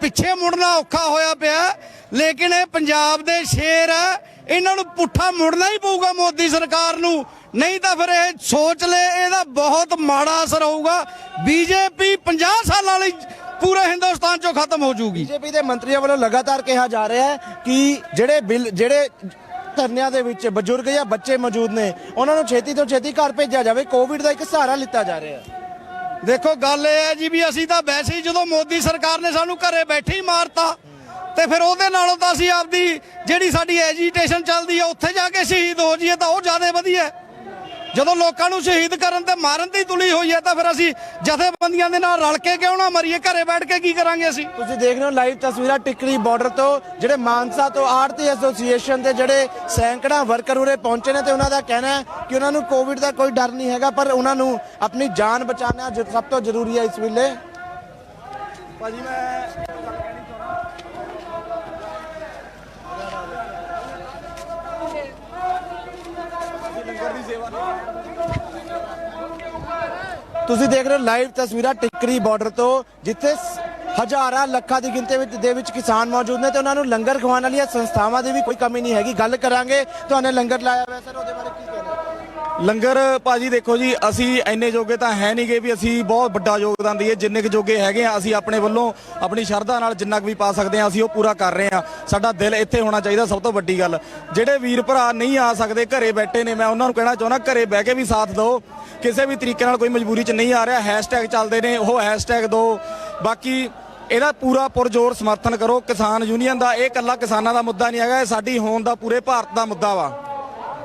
ਪਿੱਛੇ ਮੁੜਨਾ ਔਖਾ ਹੋਇਆ ਪਿਆ। ਹੈ। ਲੇਕਿਨ ਇਹ ਪੰਜਾਬ ਦੇ ਸ਼ੇਰ ਹੈ ਇਹਨਾਂ ਨੂੰ ਪੁੱਠਾ ਮੁੜਨਾ ਹੀ ਪਊਗਾ ਮੋਦੀ ਸਰਕਾਰ ਨੂੰ। ਨਹੀਂ ਤਾਂ ਫਿਰ ਇਹ ਸੋਚ ਲੈ, ਇਹਦਾ ਬਹੁਤ ਮਾੜਾ ਅਸਰ ਹੋਊਗਾ। ਬੀਜੇਪੀ 50 ਸਾਲਾਂ ਲਈ ਪੂਰੇ ਹਿੰਦੁਸਤਾਨ ਚੋਂ ਖਤਮ ਹੋ ਜਾਊਗੀ ਬੀਜੇਪੀ ਦੇ ਮੰਤਰੀਆਂ ਵੱਲੋਂ ਲਗਾਤਾਰ ਕਿਹਾ ਜਾ ਰਿਹਾ ਹੈ ਕਿ ਜਿਹੜੇ ਬਿੱਲ ਜਿਹੜੇ ਧਰਨਿਆਂ ਦੇ ਵਿੱਚ ਬਜ਼ੁਰਗ ਜਾਂ ਬੱਚੇ ਮੌਜੂਦ ਨੇ ਉਹਨਾਂ ਨੂੰ ਛੇਤੀ ਤੋਂ ਛੇਤੀ ਘਰ ਭੇਜਿਆ ਜਾਵੇ। ਕੋਵਿਡ ਦਾ ਇੱਕ ਸਹਾਰਾ ਲਿੱਤਾ ਜਾ ਰਿਹਾ ਹੈ। ਦੇਖੋ ਗੱਲ ਇਹ ਹੈ ਜੀ ਵੀ ਅਸੀਂ ਤਾਂ ਵੈਸੇ ਹੀ ਜਦੋਂ ਮੋਦੀ ਸਰਕਾਰ ਨੇ ਸਾਨੂੰ ਘਰੇ ਬੈਠੇ ਹੀ ਮਾਰਤਾ ਤੇ ਫਿਰ ਉਹਦੇ ਨਾਲੋਂ ਤਾਂ ਅਸੀਂ ਆਪਦੀ ਜਿਹੜੀ ਸਾਡੀ ਐਜੀਟੇਸ਼ਨ ਚੱਲਦੀ ਹੈ ਉੱਥੇ ਜਾ ਕੇ ਸ਼ਹੀਦ ਹੋ ਜਾਈਏ ਤਾਂ ਉਹ ਜ਼ਿਆਦਾ ਵਧੀਆ ਹੈ। ਜਦੋਂ ਲੋਕਾਂ ਨੂੰ ਸ਼ਹੀਦ ਕਰਨ ਤੇ ਮਾਰਨ ਦੀ ਤੁਲੀ ਹੋਈ ਹੈ ਤਾਂ ਫਿਰ ਅਸੀਂ ਜਥੇਬੰਦੀਆਂ ਦੇ ਨਾਲ ਰਲ ਕੇ ਕਿਉਂ ਨਾ ਮਰੀਏ? ਘਰੇ ਬੈਠ ਕੇ ਕੀ ਕਰਾਂਗੇ ਅਸੀਂ? ਤੁਸੀਂ ਦੇਖ ਰਹੇ ਹੋ ਲਾਈਵ ਤਸਵੀਰਾਂ ਟਿਕਰੀ ਬਾਰਡਰ ਤੋਂ, ਜਿਹੜੇ ਮਾਨਸਾ ਤੋਂ ਆੜਤੀ ਐਸੋਸੀਏਸ਼ਨ ਦੇ ਜਿਹੜੇ ਸੈਂਕੜਾ ਵਰਕਰ ਉਰੇ ਪਹੁੰਚੇ ਨੇ ਤੇ ਉਹਨਾਂ ਦਾ ਕਹਿਣਾ ਹੈ ਕਿ ਉਹਨਾਂ ਨੂੰ ਕੋਵਿਡ ਦਾ ਕੋਈ ਡਰ ਨਹੀਂ ਹੈਗਾ, ਪਰ ਉਹਨਾਂ ਨੂੰ ਆਪਣੀ ਜਾਨ ਬਚਾਉਣਾ ਸਭ ਤੋਂ ਜ਼ਰੂਰੀ ਹੈ ਇਸ ਵੇਲੇ। ਭਾਜੀ, ਮੈਂ ਤੁਸੀਂ ਦੇਖ ਰਹੇ ਹੋ ਲਾਈਵ ਤਸਵੀਰਾਂ ਟਿੱਕਰੀ ਬਾਰਡਰ ਤੋਂ, ਜਿੱਥੇ ਹਜ਼ਾਰਾਂ ਲੱਖਾਂ ਦੀ ਗਿਣਤੀ ਵਿੱਚ ਦੇ ਵਿੱਚ ਕਿਸਾਨ ਮੌਜੂਦ ਨੇ ਤੇ ਉਹਨਾਂ ਨੂੰ ਲੰਗਰ ਖਵਾਉਣ ਵਾਲੀਆਂ ਸੰਸਥਾਵਾਂ ਦੀ ਵੀ ਕੋਈ ਕਮੀ ਨਹੀਂ ਹੈਗੀ। ਗੱਲ ਕਰਾਂਗੇ, ਤੁਹਾਨੂੰ ਲੰਗਰ ਲਾਇਆ ਹੋਇਆ, ਸਰ, ਉਹਦੇ ਬਾਰੇ ਕੀ ਕਹਿਣਾ? ਲੰਗਰ, ਭਾਜੀ ਦੇਖੋ ਜੀ, ਅਸੀਂ ਇੰਨੇ ਜੋਗੇ ਤਾਂ ਹੈ ਨਹੀਂਗੇ ਵੀ ਅਸੀਂ ਬਹੁਤ ਵੱਡਾ ਯੋਗਦਾਨ ਦਈਏ। ਜਿੰਨੇ ਕੁ ਜੋਗੇ ਹੈਗੇ ਆ, ਅਸੀਂ ਆਪਣੇ ਵੱਲੋਂ ਆਪਣੀ ਸ਼ਰਧਾ ਨਾਲ ਜਿੰਨਾ ਕੁ ਵੀ ਪਾ ਸਕਦੇ ਆ, ਅਸੀਂ ਉਹ ਪੂਰਾ ਕਰ ਰਹੇ ਆ। ਸਾਡਾ ਦਿਲ ਇੱਥੇ ਹੋਣਾ ਚਾਹੀਦਾ ਸਭ ਤੋਂ ਵੱਡੀ ਗੱਲ। ਜਿਹੜੇ ਵੀਰ ਭਰਾ ਨਹੀਂ ਆ ਸਕਦੇ, ਘਰੇ ਬੈਠੇ ਨੇ, ਮੈਂ ਉਹਨਾਂ ਨੂੰ ਕਹਿਣਾ ਚਾਹੁੰਦਾ, ਘਰੇ ਬਹਿ ਕੇ ਵੀ ਸਾਥ ਦਿਓ। ਕਿਸੇ ਵੀ ਤਰੀਕੇ ਨਾਲ ਕੋਈ ਮਜਬੂਰੀ 'ਚ ਨਹੀਂ ਆ ਰਿਹਾ ਹੈਸ਼ਟੈਗ ਚੱਲਦੇ ਨੇ, ਉਹ ਹੈਸ਼ਟੈਗ ਦਿਓ ਬਾਕੀ ਇਹਦਾ ਪੂਰਾ ਪੁਰਜੋਰ ਸਮਰਥਨ ਕਰੋ। ਕਿਸਾਨ ਯੂਨੀਅਨ ਦਾ ਇਹ ਇਕੱਲਾ ਕਿਸਾਨਾਂ ਦਾ ਮੁੱਦਾ ਨਹੀਂ ਹੈਗਾ, ਇਹ ਸਾਡੀ ਹੋਣ ਦਾ ਪੂਰੇ ਭਾਰਤ ਦਾ ਮੁੱਦਾ ਵਾ।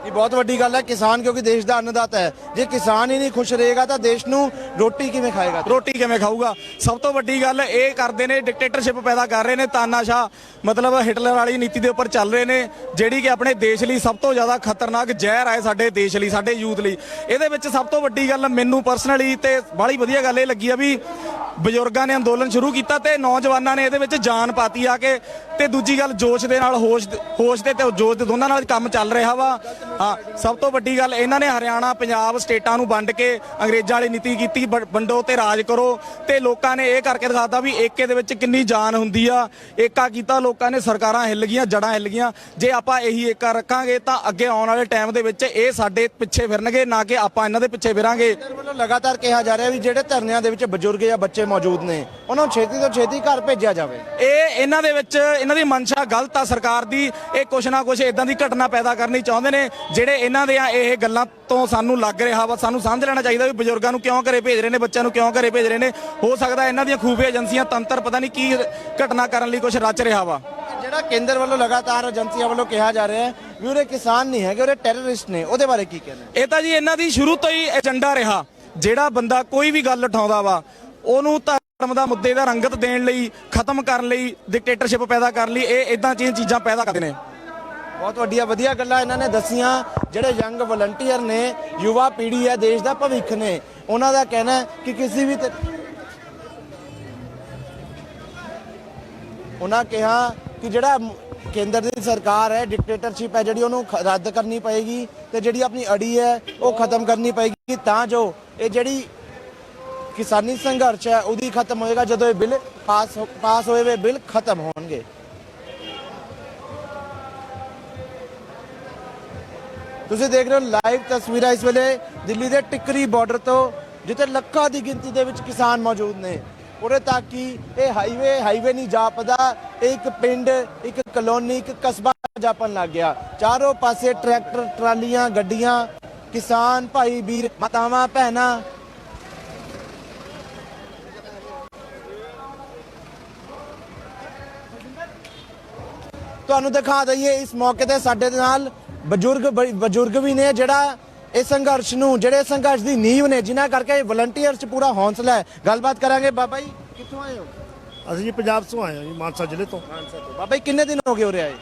ਇਹ ਬਹੁਤ ਵੱਡੀ ਗੱਲ ਹੈ ਕਿਸਾਨ ਕਿਉਂਕਿ ਦੇਸ਼ ਦਾ ਅੰਨਦਾਤਾ ਹੈ। ਜੇ ਕਿਸਾਨ ਹੀ ਨਹੀਂ ਖੁਸ਼ ਰਹੇਗਾ ਤਾਂ ਦੇਸ਼ ਨੂੰ ਰੋਟੀ ਕਿਵੇਂ ਖਾਏਗਾ? ਰੋਟੀ ਕਿਵੇਂ ਖਾਊਗਾ? ਸਭ ਤੋਂ ਵੱਡੀ ਗੱਲ ਇਹ ਕਰਦੇ ਨੇ ਡਿਕਟੇਟਰਸ਼ਿਪ ਪੈਦਾ ਕਰ ਰਹੇ ਨੇ, ਤਾਨਾਸ਼ਾਹ, ਮਤਲਬ ਹਿਟਲਰ ਵਾਲੀ ਨੀਤੀ ਦੇ ਉੱਪਰ ਚੱਲ ਰਹੇ ਨੇ, ਜਿਹੜੀ ਕਿ ਆਪਣੇ ਦੇਸ਼ ਲਈ ਸਭ ਤੋਂ ਜ਼ਿਆਦਾ ਖਤਰਨਾਕ ਜ਼ਹਿਰ ਹੈ ਸਾਡੇ ਦੇਸ਼ ਲਈ, ਸਾਡੇ ਯੂਥ ਲਈ। ਇਹਦੇ ਵਿੱਚ ਸਭ ਤੋਂ ਵੱਡੀ ਗੱਲ ਮੈਨੂੰ ਪਰਸਨਲੀ ਤੇ ਬੜੀ ਵਧੀਆ ਗੱਲ ਇਹ ਲੱਗੀ ਆ ਵੀ ਬਜ਼ੁਰਗਾਂ ਨੇ ਅੰਦੋਲਨ ਸ਼ੁਰੂ ਕੀਤਾ ਤੇ ਨੌਜਵਾਨਾਂ ਨੇ ਇਹਦੇ ਵਿੱਚ ਜਾਨ ਪਾਤੀ ਆ ਕੇ ਤੇ ਦੂਜੀ ਗੱਲ ਜੋਸ਼ ਦੇ ਨਾਲ ਹੋਸ਼ ਹੋਸ਼ ਦੇ ਤੇ ਜੋਸ਼ ਦੇ ਦੋਨਾਂ ਨਾਲ ਕੰਮ ਚੱਲ ਰਿਹਾ ਵਾ। ਹਾਂ, ਸਭ ਤੋਂ ਵੱਡੀ ਗੱਲ ਇਹਨਾਂ ਨੇ ਹਰਿਆਣਾ, ਪੰਜਾਬ ਸਟੇਟਾਂ ਨੂੰ ਵੰਡ ਕੇ ਅੰਗਰੇਜ਼ਾਂ ਵਾਲੀ ਨੀਤੀ ਕੀਤੀ, ਵ- ਵੰਡੋ ਤੇ ਰਾਜ ਕਰੋ ਤੇ ਲੋਕਾਂ ਨੇ ਇਹ ਕਰਕੇ ਦਿਖਾਤਾ ਵੀ ਏਕੇ ਦੇ ਵਿੱਚ ਕਿੰਨੀ ਜਾਨ ਹੁੰਦੀ ਆ। ਏਕਾ ਕੀਤਾ, ਲੋਕਾਂ ਨੇ ਸਰਕਾਰਾਂ ਹਿੱਲ ਗਈਆਂ, ਜੜਾਂ ਹਿੱਲ ਗਈਆਂ। ਜੇ ਆਪਾਂ ਇਹੀ ਏਕਾ ਰੱਖਾਂਗੇ ਤਾਂ ਅੱਗੇ ਆਉਣ ਵਾਲੇ ਟਾਈਮ ਦੇ ਵਿੱਚ ਇਹ ਸਾਡੇ ਪਿੱਛੇ ਫਿਰਨਗੇ, ਨਾ ਕਿ ਆਪਾਂ ਇਹਨਾਂ ਦੇ ਪਿੱਛੇ ਫਿਰਾਂਗੇ। ਲਗਾਤਾਰ ਕਿਹਾ ਜਾ ਰਿਹਾ ਵੀ ਜਿਹੜੇ ਧਰਨਿਆਂ ਦੇ ਵਿੱਚ ਬਜ਼ੁਰਗ ਜਾਂ ਬੱਚੇ ਮੌਜੂਦ ਨੇ ਉਹਨਾਂ ਨੂੰ ਛੇਤੀ ਤੋਂ ਛੇਤੀ ਘਰ ਭੇਜਿਆ ਜਾਵੇ। ਇਹ ਇਹਨਾਂ ਦੇ ਵਿੱਚ ਇਹਨਾਂ ਦੀ ਮਨਸ਼ਾ ਗਲਤ ਆ ਸਰਕਾਰ ਦੀ। ਇਹ ਕੁਛ ਨਾ ਕੁਛ ਇਦਾਂ ਦੀ ਘਟਨਾ ਪੈਦਾ ਕਰਨੀ ਚਾਹੁੰਦੇ ਨੇ ਜਿਹੜੇ ਇਹਨਾਂ ਦੇ ਆ ਇਹ ਗੱਲਾਂ ਤੋਂ ਸਾਨੂੰ ਲੱਗ ਰਿਹਾ ਵਾ। ਸਾਨੂੰ ਸਮਝ ਲੈਣਾ ਚਾਹੀਦਾ ਵੀ ਬਜ਼ੁਰਗਾਂ ਨੂੰ ਕਿਉਂ ਘਰੇ ਭੇਜ ਰਹੇ ਨੇ ਬੱਚਿਆਂ ਨੂੰ ਕਿਉਂ ਘਰੇ ਭੇਜ ਰਹੇ ਨੇ। ਹੋ ਸਕਦਾ ਇਹਨਾਂ ਦੀਆਂ ਖੂਫੀਆ ਏਜੰਸੀਆਂ ਤੰਤਰ ਪਤਾ ਨਹੀਂ ਕੀ ਘਟਨਾ ਕਰਨ ਲਈ ਕੁਛ ਰਚ ਰਿਹਾ ਵਾ। ਜਿਹੜਾ ਕੇਂਦਰ ਵੱਲੋਂ ਲਗਾਤਾਰ ਏਜੰਸੀਆਂ ਵੱਲੋਂ ਕਿਹਾ ਜਾ ਰਿਹਾ ਹੈ ਵੀ ਉਰੇ ਕਿਸਾਨ ਨਹੀਂ ਹੈਗੇ ਉਰੇ ਟੈਰਰਿਸਟ ਨੇ ਉਹਦੇ ਬਾਰੇ ਕੀ ਕਹਿਣਾ ਇਹ ਤਾਂ ਜੀ ਇਹਨਾਂ ਦੀ ਸ਼ੁਰੂ ਤੋਂ ਹੀ ਏਜੰਡਾ ਰਿਹਾ ਜਿਹੜਾ ਬੰਦਾ ਕੋਈ ਵੀ ਗੱਲ ਉਠਾਉਂਦਾ ਵਾ ਉਹਨੂੰ ਧਰਮ ਦਾ ਮੁੱਦੇ ਦਾ ਰੰਗਤ ਦੇਣ ਲਈ, ਖਤਮ ਕਰਨ ਲਈ ਡਿਕਟੇਟਰਸ਼ਿਪ ਪੈਦਾ ਕਰਨ ਲਈ ਇਹ ਇਦਾਂ ਚੀਜ਼ਾਂ ਪੈਦਾ ਕਰਦੇ ਨੇ। ਬਹੁਤ ਵੱਡੀਆਂ, ਵਧੀਆ ਗੱਲਾਂ ਇਹਨਾਂ ਨੇ ਦੱਸੀਆਂ। ਜਿਹੜੇ ਯੰਗ ਵਲੰਟੀਅਰ ਨੇ, ਯੁਵਾ ਪੀੜ੍ਹੀ ਹੈ, ਦੇਸ਼ ਦਾ ਭਵਿੱਖ ਨੇ, ਉਹਨਾਂ ਦਾ ਕਹਿਣਾ ਕਿ ਕਿਸੇ ਵੀ ਉਹਨਾਂ ਕਿਹਾ ਕਿ ਜਿਹੜਾ ਕੇਂਦਰ ਦੀ ਸਰਕਾਰ ਹੈ ਡਿਕਟੇਟਰਸ਼ਿਪ ਹੈ, ਜਿਹੜੀ ਉਹਨੂੰ ਰੱਦ ਕਰਨੀ ਪਏਗੀ ਤੇ ਜਿਹੜੀ ਆਪਣੀ ਅੜੀ ਹੈ, ਉਹ ਖਤਮ ਕਰਨੀ ਪਏਗੀ। ਤਾਂ ਜੋ ਇਹ ਜਿਹੜੀ ਕਿਸਾਨੀ ਸੰਘਰਸ਼ ਹੈ, ਉਹਦੀ ਖਤਮ ਹੋਏਗਾ ਜਦੋਂ ਇਹ ਬਿੱਲ ਪਾਸ ਪਾਸ ਹੋਏ ਵੇ ਬਿੱਲ ਖਤਮ ਹੋਣਗੇ। ਤੁਸੀਂ ਦੇਖ ਰਹੇ ਹੋ ਲਾਈਵ ਤਸਵੀਰਾਂ ਇਸ ਵੇਲੇ ਦਿੱਲੀ ਦੇ ਟਿੱਕਰੀ ਬਾਰਡਰ ਤੋਂ, ਜਿੱਥੇ ਲੱਖਾਂ ਦੀ ਗਿਣਤੀ ਦੇ ਵਿੱਚ ਕਿਸਾਨ ਮੌਜੂਦ ਨੇ। ਉਰੇ ਤੱਕ ਕਿ ਇਹ ਹਾਈਵੇ ਹਾਈਵੇ ਨਹੀਂ ਜਾਪਦਾ ਇਹ ਇੱਕ ਪਿੰਡ, ਇੱਕ ਕਲੋਨੀ, ਇੱਕ ਕਸਬਾ ਜਾਪਣ ਲੱਗ ਗਿਆ। ਚਾਰੋਂ ਪਾਸੇ ਟਰੈਕਟਰ, ਟਰਾਲੀਆਂ, ਗੱਡੀਆਂ, ਕਿਸਾਨ ਭਾਈ ਵੀਰ, ਮਾਤਾਵਾਂ, ਭੈਣਾਂ ਤੁਹਾਨੂੰ ਦਿਖਾ ਦਈਏ ਇਸ ਮੌਕੇ ਤੇ ਸਾਡੇ ਦੇ ਨਾਲ ਬਜ਼ੁਰਗ ਬਜ਼ੁਰਗ ਵੀ ਨੇ ਜਿਹੜਾ ਇਸ ਸੰਘਰਸ਼ ਨੂੰ ਜਿਹੜੇ ਸੰਘਰਸ਼ ਦੀ ਨੀਂਵ ਨੇ ਜਿਨ੍ਹਾਂ ਕਰਕੇ ਵਲੰਟੀਅਰ ਚ ਪੂਰਾ ਹੌਸਲਾ ਹੈ। ਗੱਲਬਾਤ ਕਰਾਂਗੇ। ਬਾਬਾ ਜੀ ਕਿੱਥੋਂ ਆਏ ਹੋ? ਅਸੀਂ ਜੀ ਪੰਜਾਬ ਤੋਂ ਆਏ ਹਾਂ ਜੀ ਮਾਨਸਾ ਜ਼ਿਲ੍ਹੇ ਤੋਂ। ਮਾਨਸਾ ਤੋਂ। ਬਾਬਾ ਜੀ ਕਿੰਨੇ ਦਿਨ ਹੋ ਗਏ ਉਰੇ ਆਏ?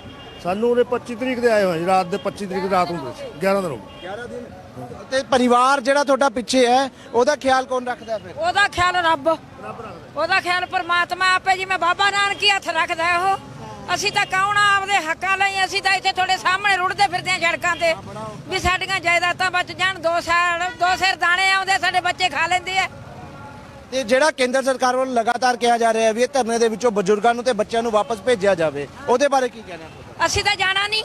ਸਾਨੂੰ ਉਰੇ 25 ਤਰੀਕ ਦੇ ਆਏ ਹੋਏ ਹਾਂ ਜੀ ਰਾਤ ਦੇ 25 ਤਰੀਕ ਰਾਤ ਨੂੰ ਗਏ ਸੀ, 11 ਦਿਨ ਹੋ ਗਏ। 11 ਦਿਨ? ਤੇ ਪਰਿਵਾਰ ਜਿਹੜਾ ਤੁਹਾਡਾ ਪਿੱਛੇ ਹੈ ਉਹਦਾ ਖਿਆਲ ਕੌਣ ਰੱਖਦਾ ਫਿਰ? ਉਹਦਾ ਖਿਆਲ ਰੱਬ। ਉਹਦਾ ਖਿਆਲ ਪਰਮਾਤਮਾ ਆਪੇ ਜਿਵੇਂ ਬਾਬਾ ਨਾਨਕ ਹੱਥ ਰੱਖਦਾ ਹੈ ਉਹ। ਅਸੀਂ ਤਾਂ ਕੌਣ ਆ ਆਪਦੇ ਹੱਕਾਂ ਲਈ ਅਸੀਂ ਤਾਂ ਇੱਥੇ ਤੁਹਾਡੇ ਸਾਹਮਣੇ ਰੁੜਦੇ ਫਿਰਦੇ ਆ ਸੜਕਾਂ ਤੇ। ਵੀ ਸਾਡੀਆਂ ਜਾਇਦਾਦਾਂ ਬਚ ਜਾਣ ਦੋ ਸਾਲ ਦੋ ਸਿਰ ਦਾਣੇ ਆਉਂਦੇ ਸਾਡੇ ਬੱਚੇ ਖਾ ਲੈਂਦੇ ਆ। ਤੇ ਜਿਹੜਾ ਕੇਂਦਰ ਸਰਕਾਰ ਵੱਲੋਂ ਲਗਾਤਾਰ ਕਿਹਾ ਜਾ ਰਿਹਾ ਵੀ ਇਹ ਧਰਨੇ ਦੇ ਵਿੱਚੋਂ ਬਜ਼ੁਰਗਾਂ ਨੂੰ ਤੇ ਬੱਚਿਆਂ ਨੂੰ ਵਾਪਸ ਭੇਜਿਆ ਜਾਵੇ ਉਹਦੇ ਬਾਰੇ ਕੀ ਕਹਿਣਾ ਅਸੀਂ ਤਾਂ ਜਾਣਾ ਨਹੀਂ।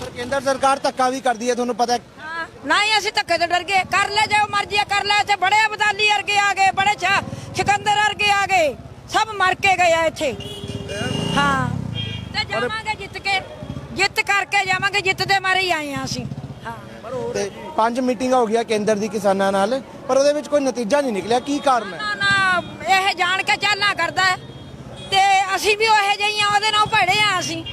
ਪਰ ਕੇਂਦਰ ਸਰਕਾਰ ਧੱਕਾ ਵੀ ਕਰਦੀ ਹੈ ਤੁਹਾਨੂੰ ਪਤਾ ਹੈ। ਹਾਂ ਨਾ ਹੀ ਅਸੀਂ ਧੱਕੇ ਤੋਂ ਡਰ ਗਏ। ਕਰ ਲੈ ਜੋ ਮਰਜ਼ੀ ਆ, ਕਰ ਲੈ। ਇੱਥੇ ਬੜੇ ਅਬਦਾਲੀ ਵਰਗੇ ਆ ਗਏ ਬੜੇ ਛਾ ਸਿਕੰਦਰ ਵਰਗੇ ਆ ਗਏ। ਸਭ ਮਰ ਕੇ ਗਏ ਆ ਇੱਥੇ। ਹਾਂ। ਜਾਵਾਂਗੇ ਜਿੱਤ ਕੇ ਜਿੱਤ ਕਰਕੇ ਜਾਵਾਂਗੇ ਜਿੱਤ ਦੇ ਮਾਰੇ ਹੀ ਆਏ ਆ ਅਸੀਂ। ਹਾਂ। ਤੇ ਪੰਜ ਮੀਟਿੰਗਾਂ ਹੋ ਗਈਆਂ ਕੇਂਦਰ ਦੀ ਕਿਸਾਨਾਂ ਨਾਲ ਪਰ ਉਹਦੇ ਵਿੱਚ ਕੋਈ ਨਤੀਜਾ ਨਹੀਂ ਨਿਕਲਿਆ। ਕੀ ਕਾਰਨ ਹੈ? ਨਾ ਨਾ ਇਹ ਜਾਣ ਕੇ ਚਾਲਾਂ ਕਰਦਾ ਹੈ। ਤੇ ਅਸੀਂ ਵੀ ਉਹੇ ਜਿਹੀਆਂ ਉਹਦੇ ਨਾਲ ਭੜੇ ਆ ਅਸੀਂ।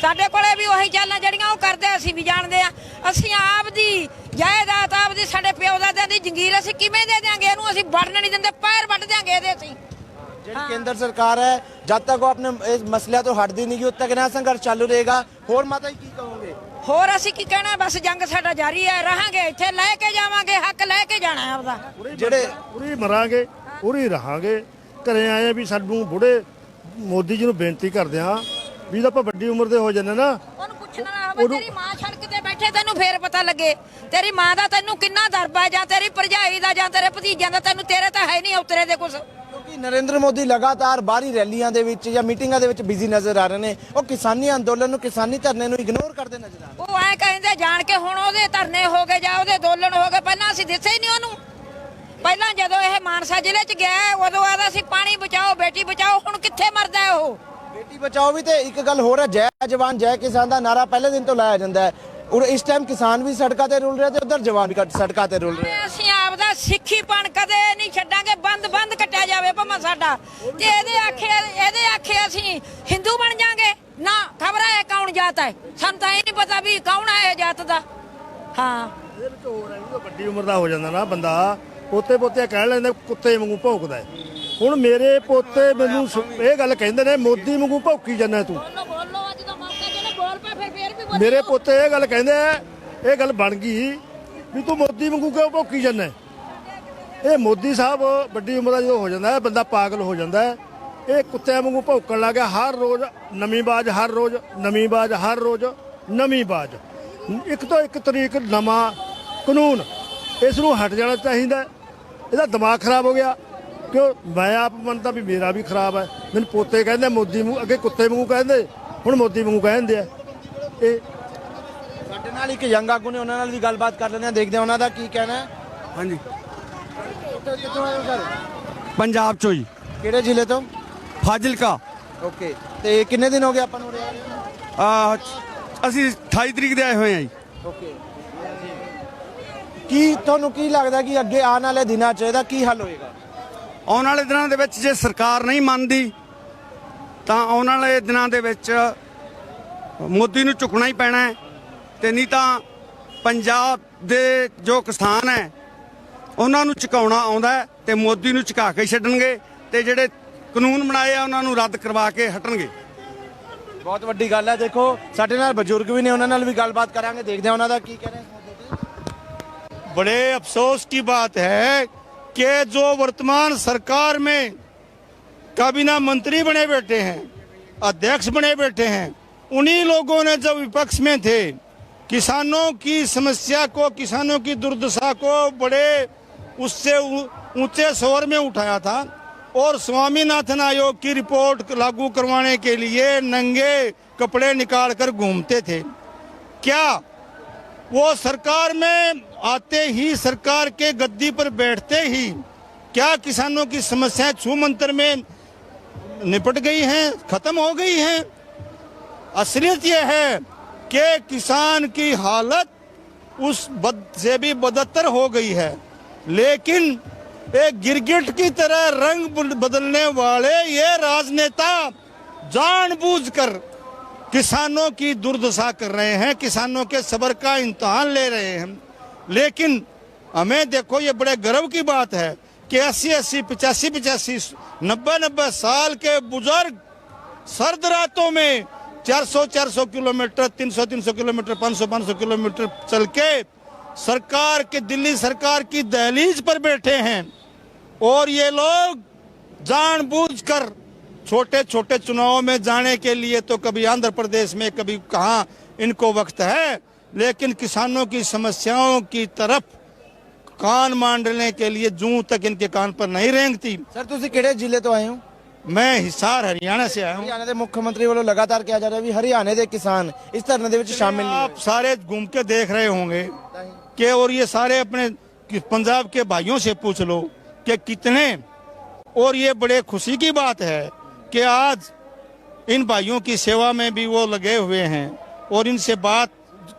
ਸਾਡੇ ਕੋਲੇ ਵੀ ਉਹੀ ਚਾਲਾਂ ਜਿਹੜੀਆਂ ਉਹ ਕਰਦੇ ਆ, ਅਸੀਂ ਵੀ ਜਾਣਦੇ ਆ। ਅਸੀਂ ਆਪ ਦੀ ਜਾਇਦਾਦ ਆਪ ਦੀ ਸਾਡੇ ਪਿਓ ਦਾਦਿਆਂ ਦੀ ਜੰਗੀਰ ਅਸੀਂ ਕਿਵੇਂ ਦੇ ਦਿਆਂਗੇ? ਇਹਨੂੰ ਅਸੀਂ ਵੜਨ ਨਹੀਂ ਦਿੰਦੇ ਪੈਰ ਵੱਢ ਦਿਆਂਗੇ ਇਹਦੇ ਅਸੀਂ। ਜਿਹੜੀ ਕੇਂਦਰ ਸਰਕਾਰ ਹੈ ਜਦ ਤੱਕ ਉਹ ਆਪਣੇ ਇਸ ਮਸਲਿਆਂ ਤੋਂ ਹਟਦੀ ਨਹੀਂ ਉਦ ਤੱਕ ਨਾ ਸੰਘਰਸ਼ ਚਾਲੂ ਰਹੇਗਾ। ਹੋਰ ਮਾਤਾ ਜੀ ਕੀ ਕਹੋਗੇ? ਹੋਰ ਅਸੀਂ ਕੀ ਕਹਿਣਾ? ਬਸ ਜੰਗ ਸਾਡਾ ਜਾਰੀ ਹੈ ਰਹਾਂਗੇ ਇੱਥੇ ਲੈ ਕੇ ਜਾਵਾਂਗੇ ਹੱਕ ਲੈ ਕੇ ਜਾਣਾ ਹੈ ਆਪਦਾ। ਜਿਹੜੇ ਉਰੀ ਮਰਾਂਗੇ ਉਰੀ ਰਹਾਂਗੇ। ਘਰੇ ਆਏ ਆ ਵੀ ਸਾਨੂੰ ਬੁੜੇ ਮੋਦੀ ਜੀ ਨੂੰ ਬੇਨਤੀ ਕਰਦੇ ਆ ਵੀ ਜਦੋਂ ਆਪਾਂ ਵੱਡੀ ਉਮਰ ਦੇ ਹੋ ਜਾਂਦੇ ਨਾ ਉਹਨੂੰ ਪੁੱਛਣਾ ਨਾ ਹੋਵੇ ਤੇਰੀ ਮਾਂ ਸੜਕ ਤੇ ਬੈਠੇ ਤੈਨੂੰ ਫੇਰ ਪਤਾ ਲੱਗੇ। ਤੇਰੀ ਮਾਂ ਦਾ ਤੈਨੂੰ ਕਿੰਨਾ ਦਰਬ ਹੈ ਜਾਂ ਤੇਰੀ ਭਰਜਾਈ ਦਾ ਜਾਂ ਤੇਰੇ ਭਤੀਜਿਆਂ ਦਾ ਤੈਨੂੰ ਤੇਰੇ ਤਾਂ ਹੈ ਨਹੀਂ ਉਤਰੇ ਦੇ ਕੁਛ। ਕਿਉਂਕਿ ਨਰਿੰਦਰ ਮੋਦੀ ਲਗਾਤਾਰ ਬਾਹਰੀ ਰੈਲੀਆਂ ਦੇ ਵਿੱਚ ਜਾਂ ਮੀਟਿੰਗਾਂ ਦੇ ਵਿੱਚ ਬਿਜ਼ੀ ਨਜ਼ਰ ਆ ਰਹੇ ਨੇ। ਉਹ ਕਿਸਾਨੀ ਅੰਦੋਲਨ ਨੂੰ ਕਿਸਾਨੀ ਧਰਨੇ ਨੂੰ ਇਗਨੋਰ ਕਰਦੇ ਨਜ਼ਰ ਆ ਰਹੇ ਉਹ ਐ ਕਹਿੰਦੇ ਜਾਣ ਕੇ ਹੁਣ ਉਹਦੇ ਧਰਨੇ ਹੋ ਗਏ ਜਾਂ ਉਹਦੇ ਦੋਲਣ ਹੋ ਗਏ ਪਹਿਲਾਂ ਅਸੀਂ ਦਿੱਸੇ ਹੀ ਨਹੀਂ ਉਹਨੂੰ। ਪਹਿਲਾਂ ਜਦੋਂ ਇਹ ਮਾਨਸਾ ਜ਼ਿਲ੍ਹੇ 'ਚ ਗਿਆ ਉਦੋਂ ਆਦਾ ਸੀ ਪਾਣੀ ਬਚਾਓ ਬੇਟੀ ਬਚਾਓ ਹੁਣ ਕਿੱਥੇ ਮਰਦਾ ਹੈ ਉਹ? ਬੇਟੀ ਬਚਾਓ ਵੀ ਤੇ ਇੱਕ ਗੱਲ ਹੋਰ ਹੈ ਜੈ ਜਵਾਨ ਜੈ ਕਿਸਾਨ ਦਾ ਨਾਰਾ ਪਹਿਲੇ ਦਿਨ ਤੋਂ ਲਾਇਆ ਜਾਂਦਾ ਹੈ। ਔਰ ਇਸ ਟਾਈਮ ਕਿਸਾਨ ਵੀ ਸੜਕਾਂ ਤੇ ਰੁਲ ਰਹੇ ਤੇ ਉਧਰ ਜਵਾਨ ਸੜਕਾਂ ਤੇ ਰੁਲ ਰਹੇ। ਅਸੀਂ ਆਪਦਾ ਸਿੱਖੀਪਣ ਕਦੇ ਨਹੀਂ ਛੱਡਾਂਗੇ ਬੰਦ ਬੰਦ ਕੱਟਿਆ ਜਾਵੇ ਭਾਵੇਂ ਸਾਡਾ। ਤੇ ਇਹਦੇ ਆਖੇ ਇਹਦੇ ਆਖੇ ਅਸੀਂ ਹਿੰਦੂ ਬਣ ਜਾਾਂਗੇ ਨਾ ਖਬਰ ਹੈ ਕੌਣ ਜਾਤ ਹੈ? ਸਾਨੂੰ ਤਾਂ ਇਹ ਨਹੀਂ ਪਤਾ ਵੀ ਕੌਣ ਹੈ ਇਹ ਜਾਤ ਦਾ। ਹਾਂ। ਇਹਦੇ ਵਿੱਚ ਹੋਰ ਹੈ ਜਦੋਂ ਵੱਡੀ ਉਮਰ ਦਾ ਹੋ ਜਾਂਦਾ ਨਾ ਬੰਦਾ ਪੋਤੇ ਪੋਤੇ ਕਹਿਣ ਲੈਂਦੇ ਕੁੱਤੇ ਵਾਂਗੂ ਭੌਂਕਦਾ ਹੈ। ਹੁਣ ਮੇਰੇ ਪੋਤੇ ਮੈਨੂੰ ਇਹ ਗੱਲ ਕਹਿੰਦੇ ਨੇ ਮੋਦੀ ਵਾਂਗੂ ਭੌਂਕੀ ਜਾਂਦਾ ਤੂੰ। ਮੇਰੇ ਪੋਤੇ ਇਹ ਗੱਲ ਕਹਿੰਦੇ ਇਹ ਗੱਲ ਬਣ ਗਈ ਵੀ ਤੂੰ ਮੋਦੀ ਵਾਂਗੂ ਕਿਉਂ ਭੌਂਕੀ ਜਾਂਦਾ ਇਹ ਮੋਦੀ ਸਾਹਿਬ ਵੱਡੀ ਉਮਰ ਦਾ ਜਦੋਂ ਹੋ ਜਾਂਦਾ ਹੈ ਬੰਦਾ ਪਾਗਲ ਹੋ ਜਾਂਦਾ ਹੈ। ਇਹ ਕੁੱਤਿਆਂ ਵਾਂਗੂ ਭੌਂਕਣ ਲੱਗ ਗਿਆ ਹਰ ਰੋਜ਼ ਨਵੀਂ ਬਾਜ਼ ਹਰ ਰੋਜ਼ ਨਵੀਂ ਬਾਜ਼ ਹਰ ਰੋਜ਼ ਨਵੀਂ ਬਾਜ਼। ਇੱਕ ਤੋਂ ਇੱਕ ਤਰੀਕ ਨਵਾਂ ਕਾਨੂੰਨ ਇਸ ਨੂੰ ਹਟ ਜਾਣਾ ਚਾਹੀਦਾ। ਇਹਦਾ ਦਿਮਾਗ ਖਰਾਬ ਹੋ ਗਿਆ ਕਿਉਂ? ਮੈਂ ਆਪ ਮੰਨਦਾ ਵੀ ਮੇਰਾ ਵੀ ਖਰਾਬ ਹੈ। ਮੈਨੂੰ ਪੋਤੇ ਕਹਿੰਦੇ ਮੋਦੀ ਵਾਂਗੂ ਅੱਗੇ ਕੁੱਤੇ ਵਾਂਗੂ ਕਹਿੰਦੇ ਹੁਣ ਮੋਦੀ ਵਾਂਗੂ ਕਹਿੰਦੇ ਆ। ਇਹ ਸਾਡੇ ਨਾਲ ਇੱਕ ਯੰਗ ਆਗੂ ਨੇ ਉਹਨਾਂ ਨਾਲ ਵੀ ਗੱਲਬਾਤ ਕਰ ਲੈਂਦੇ ਆ ਦੇਖਦੇ ਆ ਉਹਨਾਂ ਦਾ ਕੀ ਕਹਿਣਾ ਹੈ। ਹਾਂਜੀ। ਕਿੱਥੋਂ- ਕਿੱਥੋਂ ਆਏ ਹੋ ਸਰ? ਪੰਜਾਬ ਚੋਂ ਜੀ। ਕਿਹੜੇ ਜ਼ਿਲ੍ਹੇ ਤੋਂ? ਫਾਜ਼ਿਲਕਾ। ਓਕੇ ਤੇ ਕਿੰਨੇ ਦਿਨ ਹੋ ਗਏ ਆਪਾਂ ਨੂੰ? ਆ ਅਸੀਂ 28 ਤਰੀਕ ਦੇ ਆਏ ਹੋਏ ਆ ਜੀ। ਓਕੇ ਕੀ ਤੁਹਾਨੂੰ ਕੀ ਲੱਗਦਾ ਕਿ ਅੱਗੇ ਆਉਣ ਵਾਲੇ ਦਿਨਾਂ 'ਚ ਇਹਦਾ ਕੀ ਹੱਲ ਹੋਏਗਾ? ਆਉਣ ਵਾਲੇ ਦਿਨਾਂ ਦੇ ਵਿੱਚ ਜੇ ਸਰਕਾਰ ਨਹੀਂ ਮੰਨਦੀ ਤਾਂ ਆਉਣ ਵਾਲੇ ਦਿਨਾਂ ਦੇ ਵਿੱਚ ਮੋਦੀ ਨੂੰ ਝੁਕਣਾ ਹੀ ਪੈਣਾ ਹੈ ਤੇ ਨਹੀਂ ਤਾਂ ਪੰਜਾਬ ਦੇ ਜੋ ਕਿਸਾਨ ਹੈ ਉਹਨਾਂ ਨੂੰ ਝੁਕਾਉਣਾ ਆਉਂਦਾ ਹੈ ਤੇ ਮੋਦੀ ਨੂੰ ਝੁਕਾ ਕੇ ਛੱਡਣਗੇ ਤੇ ਜਿਹੜੇ ਕਾਨੂੰਨ ਬਣਾਏ ਆ ਉਹਨਾਂ ਨੂੰ ਰੱਦ ਕਰਵਾ ਕੇ ਹਟਣਗੇ ਬਹੁਤ ਵੱਡੀ ਗੱਲ ਹੈ ਦੇਖੋ ਸਾਡੇ ਨਾਲ ਬਜ਼ੁਰਗ ਵੀ ਨੇ ਉਹਨਾਂ ਨਾਲ ਵੀ ਗੱਲਬਾਤ ਕਰਾਂਗੇ ਦੇਖਦੇ ਹਾਂ ਉਹਨਾਂ ਦਾ ਕੀ ਕਹਿਣਾ ਹੈ बड़े अफसोस की बात है कि जो वर्तमान सरकार में काबीना मंत्री बने बैठे हैं अध्यक्ष बने बैठे हैं उन्हीं लोगों ने जब विपक्ष में थे किसानों की समस्या को किसानों की दुर्दशा को बड़े उससे ऊँचे स्वर में उठाया था और स्वामीनाथन आयोग की रिपोर्ट लागू करवाने के लिए नंगे कपड़े निकाल कर घूमते थे। क्या वो सरकार में आते ही सरकार के गद्दी पर बैठते ही क्या किसानों की समस्याएँ छू मंत्र में निपट गई हैं, खत्म हो गई हैं? असलियत यह है कि किसान की हालत उस बद से भी बदतर हो गई है। लेकिन एक गिरगिट की तरह रंग बद- बदलने वाले ये राजनेता जानबूझकर किसानों की दुर्दशा कर रहे हैं, किसानों के सबर का इम्तहान ले रहे हैं। लेकिन हमें देखो, ये बड़े गर्व की बात है कि अस्सी अस्सी, पिचासी पिचासी, नब्बे नब्बे साल के बुज़ुर्ग सर्द रातों में 400 400 किलोमीटर 300 300 किलोमीटर 500 500 किलोमीटर चल के सरकार के दिल्ली सरकार की दहलीज पर बैठे हैं और ये लोग जानबूझकर छोटे छोटे चुनावों में जाने के लिए तो कभी आंध्र प्रदेश में कभी कहाँ इनको वक्त है लेकिन किसानों की समस्याओं की तरफ कान मांडने के लिए जूं तक इनके कान पर नहीं रेंगती ਸਰ ਤੁਸੀਂ ਕਿਹੜੇ ਜ਼ਿਲ੍ਹੇ ਤੋਂ ਆਏ ਹੋ मैं हिसार हरियाणा से आया हूँ ਹਰਿਆਣਾ ਦੇ ਮੁੱਖ ਮੰਤਰੀ ਵੱਲੋਂ ਲਗਾਤਾਰ ਕਿਹਾ ਜਾ ਰਿਹਾ ਵੀ ਹਰਿਆਣੇ ਦੇ ਕਿਸਾਨ ਇਸ ਧਰਨੇ ਦੇ ਵਿੱਚ ਸ਼ਾਮਿਲ ਨਹੀਂ आप सारे घूम के देख रहे होंगे कि और ये सारे अपने पंजाब के भाइयों से पूछ लो कि कितने और ये बड़े खुशी की बात है कि आज इन भाइयों की सेवा में भी वो लगे हुए हैं और इनसे बात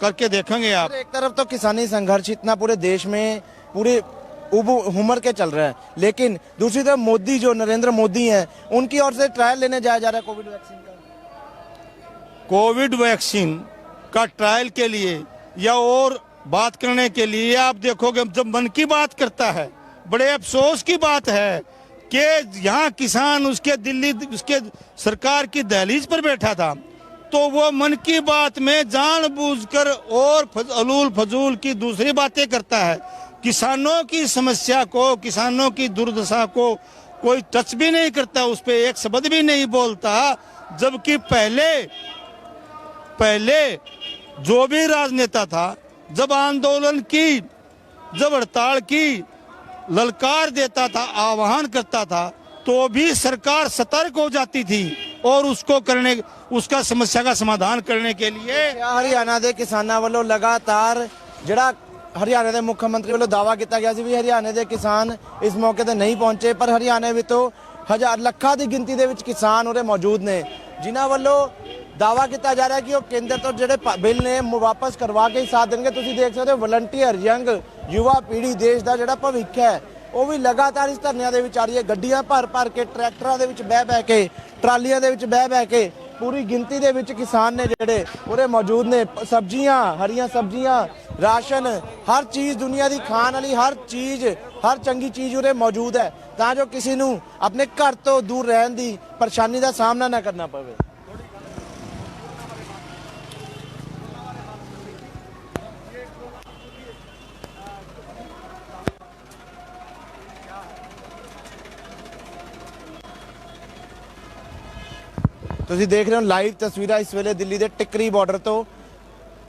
करके देखेंगे आप। एक तरफ़ तो किसानी संघर्ष इतना पूरे देश में पूरे उब उमर के चल रहा है लेकिन दूसरी तरफ़ मोदी जो नरेंद्र मोदी हैं उनकी ओर से ट्रायल लेने जाया जा रहा है कोविड वैक्सीन का। कोविड वैक्सीन का ट्रायल के लिए या और बात करने के लिए आप देखोगे जब मन की बात करता है, बड़े अफसोस की बात है कि यहाँ किसान उसके दिल्ली, उसके सरकार की दहलीज पर बैठा था तो वो मन की बात में जानबूझकर और फज- अलूल फजूल की दूसरी बातें करता है। किसानों की समस्या को, किसानों की दुर्दशा को कोई टच भी नहीं करता, उस पर एक शब्द भी नहीं बोलता, जबकि पहले पहले जो भी राजनेता था जब आंदोलन की जब हड़ताल की ललकार देता था आह्वान करता था तो भी सरकार सतर्क हो जाती थी और उसको करने उसका समस्या का समाधान करने के लिए ਹਰਿਆਣਾ ਦੇ ਕਿਸਾਨਾਂ ਵੱਲੋਂ ਲਗਾਤਾਰ ਜਿਹੜਾ ਹਰਿਆਣਾ ਦੇ ਮੁੱਖ ਮੰਤਰੀ ਵੱਲੋਂ ਦਾਵਾ ਕੀਤਾ ਗਿਆ ਸੀ ਵੀ ਹਰਿਆਣੇ ਦੇ ਕਿਸਾਨ ਇਸ ਮੌਕੇ ਤੇ ਨਹੀਂ ਪਹੁੰਚੇ ਪਰ ਹਰਿਆਣੇ ਵਿੱਚੋਂ ਹਜ਼ਾਰ ਲੱਖਾਂ ਦੀ ਗਿਣਤੀ ਦੇ ਵਿੱਚ ਕਿਸਾਨ ਉਰੇ ਮੌਜੂਦ ਨੇ ਜਿਨ੍ਹਾਂ ਵੱਲੋਂ ਦਾਵਾ ਕੀਤਾ ਜਾ ਰਿਹਾ ਕਿ ਉਹ ਕੇਂਦਰ ਤੋਂ ਜਿਹੜੇ ਬਿੱਲ ਨੇ ਵਾਪਸ ਕਰਵਾ ਕੇ ਹੀ ਸਾਥ ਦੇਣਗੇ। ਤੁਸੀਂ ਦੇਖ ਸਕਦੇ ਹੋ ਵਲੰਟੀਅਰ ਯੰਗ ਯੁਵਾ ਪੀੜ੍ਹੀ ਦੇਸ਼ ਦਾ ਜਿਹੜਾ ਭਵਿੱਖ ਹੈ, ਉਹ ਵੀ ਲਗਾਤਾਰ ਇਸ ਧਰਨਿਆਂ ਦੇ ਵਿੱਚ ਆ ਰਹੀ ਹੈ। ਗੱਡੀਆਂ ਭਰ ਭਰ ਕੇ, ਟਰੈਕਟਰਾਂ ਦੇ ਵਿੱਚ ਬਹਿ ਬਹਿ ਕੇ, ਟਰਾਲੀਆਂ ਦੇ ਵਿੱਚ ਬਹਿ ਬਹਿ ਕੇ, ਪੂਰੀ ਗਿਣਤੀ ਦੇ ਵਿੱਚ ਕਿਸਾਨ ਨੇ ਜਿਹੜੇ ਉਰੇ ਮੌਜੂਦ ਨੇ। ਸਬਜ਼ੀਆਂ, ਹਰੀਆਂ ਸਬਜ਼ੀਆਂ, ਰਾਸ਼ਨ, ਹਰ ਚੀਜ਼ ਦੁਨੀਆ ਦੀ ਖਾਣ ਵਾਲੀ, ਹਰ ਚੀਜ਼, ਹਰ ਚੰਗੀ ਚੀਜ਼ ਉਰੇ ਮੌਜੂਦ ਹੈ। ਤਾਂ ਜੋ ਕਿਸੇ ਨੂੰ ਆਪਣੇ ਘਰ ਤੋਂ ਦੂਰ ਰਹਿਣ ਦੀ ਪਰੇਸ਼ਾਨੀ ਦਾ ਸਾਹਮਣਾ ਨਾ ਕਰਨਾ ਪਵੇ। ਤੁਸੀਂ ਦੇਖ ਰਹੇ ਹੋ ਲਾਈਵ ਤਸਵੀਰਾਂ ਇਸ ਵੇਲੇ ਦਿੱਲੀ ਦੇ ਟਿਕਰੀ ਬਾਰਡਰ ਤੋਂ,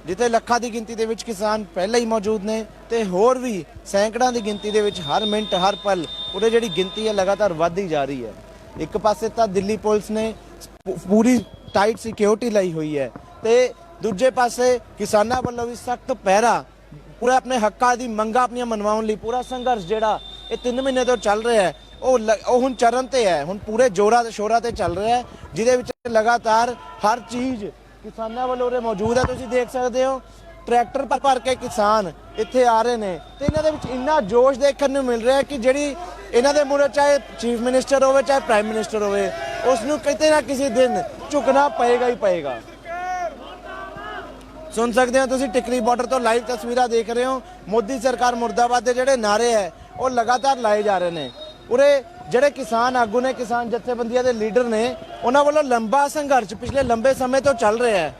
ਜਿੱਥੇ ਲੱਖਾਂ ਦੀ ਗਿਣਤੀ ਦੇ ਵਿੱਚ ਕਿਸਾਨ ਪਹਿਲਾਂ ਹੀ ਮੌਜੂਦ ਨੇ ਤੇ ਹੋਰ ਵੀ ਸੈਂਕੜਾਂ ਦੀ ਗਿਣਤੀ ਦੇ ਵਿੱਚ ਹਰ ਮਿੰਟ, ਹਰ ਪਲ ਉਹਦੇ ਜਿਹੜੀ ਗਿਣਤੀ ਹੈ ਲਗਾਤਾਰ ਵੱਧਦੀ ਜਾ ਰਹੀ ਹੈ। ਇੱਕ ਪਾਸੇ ਤਾਂ ਦਿੱਲੀ ਪੁਲਿਸ ਨੇ ਪੂਰੀ ਟਾਈਟ ਸਿਕਿਉਰਿਟੀ ਲਈ ਹੋਈ ਹੈ ਤੇ ਦੂਜੇ ਪਾਸੇ ਕਿਸਾਨਾਂ ਵੱਲੋਂ ਵੀ ਸਖਤ ਪਹਿਰਾ, ਪੂਰੇ ਆਪਣੇ ਹੱਕਾਂ ਦੀ ਮੰਗਾਂ ਆਪਣੀਆਂ ਮਨਵਾਉਣ ਲਈ ਪੂਰਾ ਸੰਘਰਸ਼ ਜਿਹੜਾ ਇਹ 3 ਮਹੀਨੇ ਤੋਂ ਚੱਲ ਰਿਹਾ ਹੈ। ਉਹ ਲ- ਉਹ ਹੁਣ ਚਰਨ ਤੇ ਹੈ, ਹੁਣ ਪੂਰੇ ਜੋਰਾਂ ਤੇ ਸ਼ੋਰਾਂ ਤੇ ਚੱਲ ਰਿਹਾ ਹੈ, ਜਿਹਦੇ ਵਿੱਚ ਲਗਾਤਾਰ ਹਰ ਚੀਜ਼ ਕਿਸਾਨਾਂ ਵੱਲੋਂ ਉਰੇ ਮੌਜੂਦ ਹੈ। ਤੁਸੀਂ ਦੇਖ ਸਕਦੇ ਹੋ, ਟਰੈਕਟਰ ਭਰ ਭਰ ਕੇ ਕਿਸਾਨ ਇੱਥੇ ਆ ਰਹੇ ਨੇ ਤੇ ਇਹਨਾਂ ਦੇ ਵਿੱਚ ਇੰਨਾ ਜੋਸ਼ ਦੇਖਣ ਨੂੰ ਮਿਲ ਰਿਹਾ ਹੈ ਕਿ ਜਿਹੜੀ ਇਹਨਾਂ ਦੇ ਮੂਹਰੇ ਚਾਹੇ ਚੀਫ ਮਿਨਿਸਟਰ ਹੋਵੇ, ਚਾਹੇ ਪ੍ਰਾਈਮ ਮਿਨਿਸਟਰ ਹੋਵੇ, ਉਸ ਨੂੰ ਕਿਤੇ ਨਾ ਕਿਸੇ ਦਿਨ ਝੁਕਣਾ ਪਏਗਾ ਹੀ ਪਏਗਾ। ਸੁਣ ਸਕਦੇ ਹੋ ਤੁਸੀਂ, ਟਿਕਰੀ ਬਾਰਡਰ ਤੋਂ ਲਾਈਵ ਤਸਵੀਰਾਂ ਦੇਖ ਰਹੇ ਹੋ। ਮੋਦੀ ਸਰਕਾਰ ਮੁਰਦਾਬਾਦ ਦੇ ਜਿਹੜੇ ਨਾਰੇ ਹੈ, ਉਹ ਲਗਾਤਾਰ ਲਾਏ ਜਾ ਰਹੇ ਨੇ। ਉਰੇ ਜਿਹੜੇ ਕਿਸਾਨ ਆਗੂ ਨੇ ਕਿਸਾਨ ਜਥੇਬੰਦੀਆਂ ਦੇ ਲੀਡਰ ਨੇ ਉਹਨਾਂ ਵੱਲੋਂ ਲੰਬਾ ਸੰਘਰਸ਼ ਪਿਛਲੇ ਲੰਬੇ ਸਮੇਂ ਤੋਂ ਚੱਲ ਰਿਹਾ ਹੈ।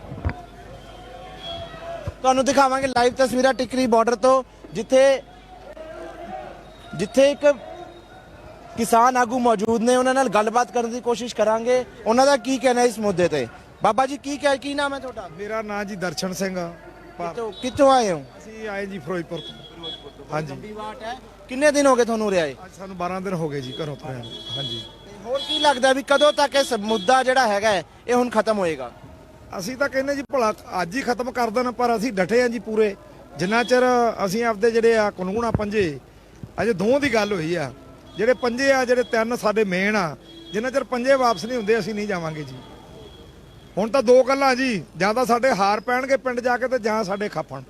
ਤੁਹਾਨੂੰ ਦਿਖਾਵਾਂਗੇ ਲਾਈਵ ਤਸਵੀਰਾਂ ਟਿਕਰੀ ਬਾਰਡਰ ਤੋਂ ਜਿੱਥੇ ਜਿੱਥੇ ਇੱਕ ਕਿਸਾਨ ਆਗੂ ਮੌਜੂਦ ਨੇ ਉਹਨਾਂ ਨਾਲ ਗੱਲਬਾਤ ਕਰਨ ਦੀ ਕੋਸ਼ਿਸ਼ ਕਰਾਂਗੇ। ਉਹਨਾਂ ਦਾ ਕੀ ਕਹਿਣਾ ਇਸ ਮੁੱਦੇ ਤੇ? ਬਾਬਾ ਜੀ ਕੀ ਕਹਿ ਕੀ ਨਾਮ ਹੈ ਤੁਹਾਡਾ? ਮੇਰਾ ਨਾਂ ਜੀ ਦਰਸ਼ਨ ਸਿੰਘ ਆ। ਕਿੱਥੋਂ ਕਿੱਥੋਂ ਆਏ ਹੋ? ਅਸੀਂ ਆਏ ਜੀ ਫਿਰੋਜ਼ਪੁਰ ਤੋਂ। ਹਾਂਜੀ। ਲੰਬੀ ਵਾਟ ਹੈ। ਕਿੰਨੇ ਦਿਨ ਹੋ ਗਏ ਤੁਹਾਨੂੰ ਉਰੇ ਆਏ ਅੱਜ ਸਾਨੂੰ 12 ਦਿਨ ਹੋ ਗਏ ਜੀ ਘਰੋਂ ਤੁਰਿਆਂ ਨੂੰ। ਹਾਂਜੀ। ਹੋਰ ਕੀ ਲੱਗਦਾ ਵੀ ਕਦੋਂ ਤੱਕ ਇਹ ਮੁੱਦਾ ਜਿਹੜਾ ਹੈਗਾ ਹੈ, ਇਹ ਹੁਣ ਖਤਮ ਹੋਏਗਾ? ਅਸੀਂ ਤਾਂ ਕਹਿੰਦੇ ਜੀ ਭਲਾ ਅੱਜ ਹੀ ਖਤਮ ਕਰ ਦੇਣ ਪਰ ਅਸੀਂ ਡਟੇ ਆ ਜੀ ਪੂਰੇ। ਜਿੰਨਾ ਚਿਰ ਅਸੀਂ ਆਪਦੇ ਜਿਹੜੇ ਆ ਕਾਨੂੰਨ ਆ ਪੰਜੇ ਅਜੇ ਦੋਹਾਂ ਦੀ ਗੱਲ ਹੋਈ ਆ। ਜਿਹੜੇ ਪੰਜੇ ਆ ਜਿਹੜੇ ਤਿੰਨ ਸਾਡੇ ਮੇਨ ਆ ਜਿੰਨਾ ਚਿਰ ਪੰਜੇ ਵਾਪਸ ਨਹੀਂ ਹੁੰਦੇ ਅਸੀਂ ਨਹੀਂ ਜਾਵਾਂਗੇ ਜੀ। ਹੁਣ ਤਾਂ ਦੋ ਗੱਲਾਂ ਜੀ ਜਾਂ ਤਾਂ ਸਾਡੇ ਹਾਰ ਪੈਣਗੇ ਪਿੰਡ ਜਾ ਕੇ ਤੇ ਜਾਂ ਸਾਡੇ ਖਾਪਣ।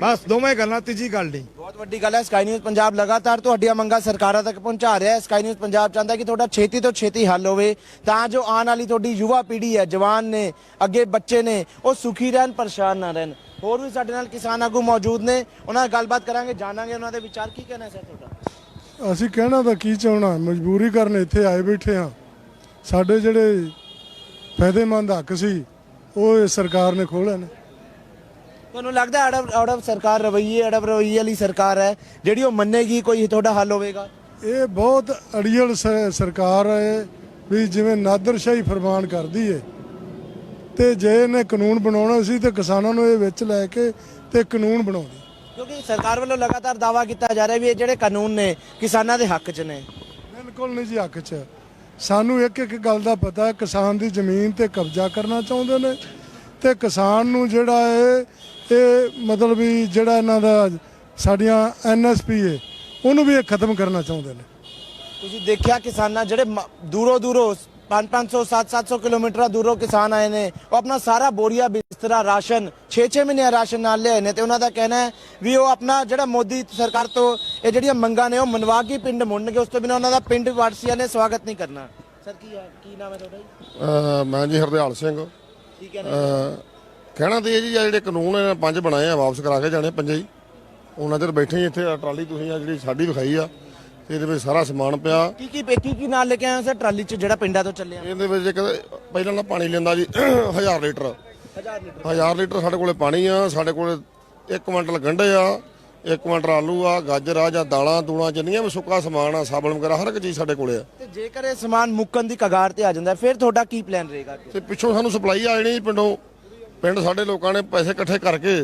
ਬਸ ਦੋਵੇਂ ਗੱਲਾਂ ਤੀਜੀ ਗੱਲ ਨਹੀਂ। ਬਹੁਤ ਵੱਡੀ ਗੱਲ ਹੈ ਸਕਾਈ ਨਿਊਜ਼ ਪੰਜਾਬ ਲਗਾਤਾਰ ਤੁਹਾਡੀਆਂ ਮੰਗਾਂ ਸਰਕਾਰਾਂ ਤੱਕ ਪਹੁੰਚਾ ਰਿਹਾ ਹੈ। ਸਕਾਈ ਨਿਊਜ਼ ਪੰਜਾਬ ਚਾਹੁੰਦਾ ਕਿ ਤੁਹਾਡਾ ਛੇਤੀ ਤੋਂ ਛੇਤੀ ਹੱਲ ਹੋਵੇ ਤਾਂ ਜੋ ਆਉਣ ਵਾਲੀ ਤੁਹਾਡੀ ਯੁਵਾ ਪੀੜ੍ਹੀ ਹੈ ਜਵਾਨ ਨੇ ਅੱਗੇ ਬੱਚੇ ਨੇ ਉਹ ਸੁਖੀ ਰਹਿਣ ਪਰੇਸ਼ਾਨ ਨਾ ਰਹਿਣ। ਹੋਰ ਵੀ ਸਾਡੇ ਨਾਲ ਕਿਸਾਨ ਆਗੂ ਮੌਜੂਦ ਨੇ ਉਹਨਾਂ ਨਾਲ ਗੱਲਬਾਤ ਕਰਾਂਗੇ ਜਾਣਾਂਗੇ ਉਹਨਾਂ ਦੇ ਵਿਚਾਰ। ਕੀ ਕਹਿਣਾ ਸਰ ਤੁਹਾਡਾ? ਅਸੀਂ ਕਹਿਣਾ ਤਾਂ ਕੀ ਚਾਹਣਾ ਮਜਬੂਰੀ ਕਰਨ ਇੱਥੇ ਆਏ ਬੈਠੇ ਆ ਸਾਡੇ ਜਿਹੜੇ ਫਾਇਦੇਮੰਦ ਹੱਕ ਸੀ ਉਹ ਸਰਕਾਰ ਨੇ ਖੋਲ੍ਹੇ ਨੇ। ਤੁਹਾਨੂੰ ਲੱਗਦਾ ਅੜਬ ਅੜਬ ਸਰਕਾਰ ਰਵਈਏ ਅੜਬ ਰਵਈਏ ਵਾਲੀ ਸਰਕਾਰ ਹੈ ਜਿਹੜੀ ਉਹ ਮੰਨੇਗੀ ਕੋਈ ਤੁਹਾਡਾ ਹੱਲ ਹੋਵੇਗਾ? ਇਹ ਬਹੁਤ ਅੜੀਅਲ ਸ- ਸਰਕਾਰ ਹੈ ਵੀ ਜਿਵੇਂ ਨਾਦਰਸ਼ਾਹੀ ਫਰਮਾਨ ਕਰਦੀ ਏ। ਤੇ ਜੇ ਇਹਨੇ ਕਾਨੂੰਨ ਬਣਾਉਣਾ ਸੀ ਤੇ ਕਿਸਾਨਾਂ ਨੂੰ ਇਹ ਵਿੱਚ ਲੈ ਕੇ ਤੇ ਕਾਨੂੰਨ ਬਣਾਉਣੇ ਕਿਉਂਕਿ ਸਰਕਾਰ ਵੱਲੋਂ ਲਗਾਤਾਰ ਦਾਵਾ ਕੀਤਾ ਜਾ ਰਿਹਾ ਵੀ ਇਹ ਜਿਹੜੇ ਕਾਨੂੰਨ ਨੇ ਕਿਸਾਨਾਂ ਦੇ ਹੱਕ 'ਚ ਨੇ। ਬਿਲਕੁਲ ਨਹੀਂ ਜੀ ਹੱਕ 'ਚ। ਸਾਨੂੰ ਇੱਕ ਇੱਕ ਗੱਲ ਦਾ ਪਤਾ ਹੈ ਕਿਸਾਨ ਦੀ ਜ਼ਮੀਨ ਤੇ ਕਬਜ਼ਾ ਕਰਨਾ ਚਾਹੁੰਦੇ ਨੇ। ਤੇ ਕਿਸਾਨ ਨੂੰ ਜਿਹੜਾ ਹੈ ਇਹ ਮਤਲਬ ਵੀ ਜਿਹੜਾ ਇਹਨਾਂ ਦਾ ਸਾਡੀਆਂ ਐਨਐਸਪੀ ਹੈ ਉਹਨੂੰ ਵੀ ਇਹ ਖਤਮ ਕਰਨਾ ਚਾਹੁੰਦੇ ਨੇ। ਤੁਸੀਂ ਦੇਖਿਆ ਕਿਸਾਨਾਂ ਜਿਹੜੇ ਦੂਰੋਂ ਦੂਰੋਂ 5-500 7-700 ਕਿਲੋਮੀਟਰ ਦੂਰੋਂ ਕਿਸਾਨ ਆਏ ਨੇ ਉਹ ਆਪਣਾ ਸਾਰਾ ਬੋਰੀਆ ਬਿਸਤਰਾ ਰਾਸ਼ਨ 6-6 ਮਹੀਨੇ ਦਾ ਰਾਸ਼ਨ ਨਾਲ ਲਿਆਏ ਨੇ ਤੇ ਉਹਨਾਂ ਦਾ ਕਹਿਣਾ ਹੈ ਵੀ ਉਹ ਆਪਣਾ ਜਿਹੜਾ ਮੋਦੀ ਸਰਕਾਰ ਤੋਂ ਇਹ ਜਿਹੜੀਆਂ ਮੰਗਾਂ ਨੇ ਉਹ ਮਨਵਾ ਕੇ ਪਿੰਡ ਮੁੜਨਗੇ ਉਸ ਤੋਂ ਬਿਨਾਂ ਉਹਨਾਂ ਦਾ ਪਿੰਡ ਵਾਸੀਆਂ ਨੇ ਸਵਾਗਤ ਨਹੀਂ ਕਰਨਾ। ਸਰ ਕੀ ਹੈ ਕੀ ਨਾਮ ਹੈ ਤੁਹਾਡਾ ਮੈਂ ਜੀ ਹਰਦਿਆਲ ਸਿੰਘ। ਕੀ ਕਹਿਣਾ ਅਹ ਕਹਿਣਾ ਤੇ ਇਹ ਜੀ ਆ ਜਿਹੜੇ ਕਾਨੂੰਨ ਇਹਨਾਂ ਨੇ ਪੰਜ ਬਣਾਏ ਆ ਵਾਪਸ ਕਰਾ ਕੇ ਜਾਣੇ ਪੰਜੇ ਹੀ ਉਹਨਾਂ ਚਿਰ ਬੈਠੇ ਹੀ ਇੱਥੇ ਆਹ ਟਰਾਲੀ ਤੁਸੀਂ ਆ ਜਿਹੜੀ ਸਾਡੀ ਵਿਖਾਈ ਆ ਤੇ ਇਹਦੇ ਵਿੱਚ ਸਾਰਾ ਸਮਾਨ ਪਿਆ। ਕੀ ਕੀ ਕੀ ਕੀ ਨਾਲ ਲੈ ਕੇ ਆਏ ਹੋ ਸਰ ਟਰਾਲੀ 'ਚ ਜਿਹੜਾ ਪਿੰਡਾਂ ਤੋਂ ਚੱਲਿਆ? ਇਹਦੇ ਵਿੱਚ ਇੱਕ ਪਹਿਲਾਂ ਨਾ ਪਾਣੀ ਲੈਂਦਾ ਜੀ 1000 ਲੀਟਰ। 1000 ਲੀਟਰ। 1000 ਲੀਟਰ ਸਾਡੇ ਕੋਲੇ ਪਾਣੀ ਆ ਸਾਡੇ ਕੋਲੇ 1 ਕੁਇੰਟਲ ਗੰਢੇ ਆ 1 ਕੁਇੰਟਲ ਆਲੂ ਆ ਗਾਜਰ ਆ ਜਾਂ ਦਾਲਾਂ ਦੂਲਾਂ ਜਿੰਨੀਆਂ ਵੀ ਸੁੱਕਾ ਸਮਾਨ ਆ ਸਾਬਣ ਵਗੈਰਾ ਹਰ ਇੱਕ ਚੀਜ਼ ਸਾਡੇ ਕੋਲੇ ਆ। ਤੇ ਜੇਕਰ ਇਹ ਸਮਾਨ ਮੁੱਕਣ ਦੀ ਕਗਾਰ ਤੇ ਆ ਜਾਂਦਾ ਹੈ, ਫਿਰ ਤੁਹਾਡਾ ਕੀ ਪਲਾਨ ਰਹੇਗਾ ਅੱਗੇ? ਤੇ ਪਿੱਛੋਂ ਸਾਨੂੰ ਸਪਲਾਈ ਆ ਜਾਣੀ ਜੀ ਪਿੰਡੋਂ। ਪਿੰਡ ਸਾਡੇ ਲੋਕਾਂ ਨੇ ਪੈਸੇ ਇਕੱਠੇ ਕਰਕੇ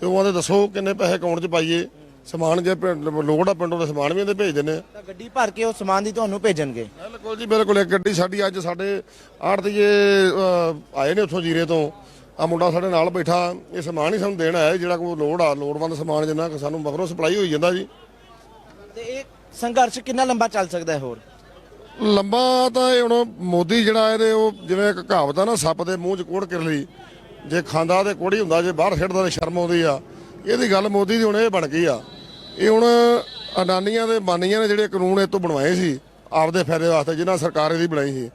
ਤੇ ਉਹਨਾਂ ਦੇ ਦੱਸੋ ਕਿੰਨੇ ਪੈਸੇ ਅਕਾਊਂਟ 'ਚ ਪਾਈਏ। ਸਮਾਨ ਜੇ ਪਿੰਡ- ਲੋੜ ਆ ਪਿੰਡੋਂ ਦੇ ਸਮਾਨ ਵੀ ਇਹਦੇ ਭੇਜ ਦਿੰਦੇ ਆ। ਤਾਂ ਗੱਡੀ ਭਰ ਕੇ ਉਹ ਸਮਾਨ ਦੀ ਤੁਹਾਨੂੰ ਭੇਜਣਗੇ? ਬਿਲਕੁਲ ਜੀ ਬਿਲਕੁਲ ਇੱਕ ਗੱਡੀ ਸਾਡੀ ਅੱਜ ਸਾਡੇ ਆੜਤੀਏ ਆਏ ਨੇ ਉੱਥੋਂ ਜੀਰੇ ਤੋਂ। ਆ ਮੁੰਡਾ ਸਾਡੇ ਨਾਲ ਬੈਠਾ ਇਹ ਸਮਾਨ ਹੀ ਸਾਨੂੰ ਦੇਣ ਆਇਆ ਜਿਹੜਾ ਕੋਈ ਲੋੜ ਆ ਲੋੜਵੰਦ ਸਮਾਨ ਜਿੰਨਾ ਕੁ ਸਾਨੂੰ ਮਗਰੋਂ ਸਪਲਾਈ ਹੋਈ ਜਾਂਦਾ ਜੀ। ਤੇ ਇਹ ਸੰਘਰਸ਼ ਕਿੰਨਾ ਲੰਬਾ ਚੱਲ ਸਕਦਾ ਹੈ ਹੋਰ? ਲੰਬਾ ਤਾਂ ਇਹ ਹੁਣ ਮੋਦੀ ਜਿਹੜਾ ਇਹਦੇ ਉਹ ਜਿਵੇਂ ਇੱਕ ਕਹਾਵਤ ਆ ਨਾ ਸੱਪ ਦੇ ਮੂੰਹ 'ਚ ਕੋੜ ਕਰ ਲਈ ਜੇ ਖਾਂਦਾ ਤੇ ਕੋੜੀ ਹੁੰਦਾ, ਜੇ ਬਾਹਰ ਛੱਡਦਾ ਤੇ ਸ਼ਰਮ ਆਉਂਦੀ ਆ। ਇਹਦੀ ਗੱਲ ਮੋਦੀ ਦੀ ਹੁਣ ਇਹ ਬਣ ਗਈ ਆ। ਇਹ ਹੁਣ ਅਡਾਨੀਆਂ ਦੇ ਬਾਨੀਆਂ ਨੇ ਜਿਹੜੇ ਕਾਨੂੰਨ ਇਹ ਤੋਂ ਬਣਵਾਏ ਸੀ, ਆਪਦੇ ਫਾਇਦੇ ਵਾਸਤੇ, ਜਿਨ੍ਹਾਂ ਸਰਕਾਰ ਇਹਦੀ ਬਣਾਈ ਸੀ।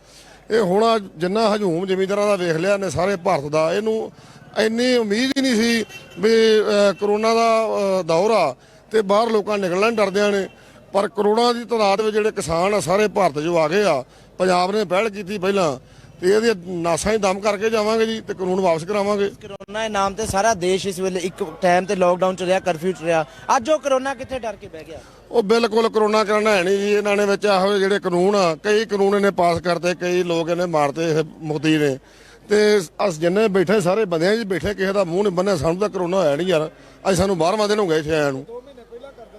ਇਹ ਹੁਣ ਜਿੰਨਾ ਹਜੂਮ ਜ਼ਮੀਂਦਾਰਾਂ ਦਾ ਵੇਖ ਲਿਆ ਨੇ ਸਾਰੇ ਭਾਰਤ ਦਾ, ਇਹਨੂੰ ਇੰਨੀ ਉਮੀਦ ਹੀ ਨਹੀਂ ਸੀ ਵੀ ਕਰੋਨਾ ਦਾ ਦੌਰ ਆ ਤੇ ਬਾਹਰ ਲੋਕਾਂ ਨਿਕਲਣਾ, ਡਰਦਿਆਂ ਨੇ। ਪਰ ਕਰੋੜਾਂ ਦੀ ਤਾਦਾਦ ਵਿੱਚ ਜਿਹੜੇ ਕਿਸਾਨ ਆ, ਸਾਰੇ ਭਾਰਤ 'ਚੋਂ ਆ ਗਏ ਆ। ਪੰਜਾਬ ਨੇ ਪਹਿਲ ਕੀਤੀ ਪਹਿਲਾਂ। ਤੇ ਇਹਦੀ ਨਾਸਾਂ ਹੀ ਦਮ ਕਰਕੇ ਜਾਵਾਂਗੇ ਜੀ ਤੇ ਕਾਨੂੰਨ ਵਾਪਸ ਕਰਾਵਾਂਗੇ। ਕਰੋਨਾ ਦੇ ਨਾਮ ਤੇ ਸਾਰਾ ਦੇਸ਼ ਇਸ ਵੇਲੇ ਇੱਕ ਟਾਈਮ ਤੇ ਲੋਕਡਾਊਨ ਚ ਰਿਹਾ ਕਰਫਿਊ ਚ ਰਿਹਾ। ਅੱਜ ਉਹ ਕਰੋਨਾ ਕਿੱਥੇ ਡਰ ਕੇ ਬਹਿ ਗਿਆ? ਉਹ ਬਿਲਕੁਲ ਕਰੋਨਾ ਕਰਨਾ ਹੈ ਨਹੀਂ ਜੀ ਇਹਨਾਂ ਨੇ ਵਿੱਚ ਜਿਹੇ ਜਿਹੜੇ ਕਾਨੂੰਨ ਆ ਕਈ ਕਾਨੂੰਨ ਇਹਨੇ ਪਾਸ ਕਰਤੇ ਕਈ ਲੋਕ ਇਹਨੇ ਮਾਰਤੇ ਇਹ ਮੋਦੀ ਨੇ। ਤੇ ਅਸ ਜਿੰਨੇ ਬੈਠੇ ਸਾਰੇ ਬੰਦਿਆਂ ਜੀ ਬੈਠੇ ਕਿਸੇ ਦਾ ਮੂੰਹ ਨਹੀਂ ਬੰਨਿਆ ਸਾਨੂੰ ਤਾਂ ਕਰੋਨਾ ਹੋਇਆ ਨਹੀਂ ਯਾਰ। ਅੱਜ ਸਾਨੂੰ 12ਵਾਂ ਦਿਨ ਹੋ ਗਿਆ ਇੱਥੇ ਆਇਆ ਨੂੰ।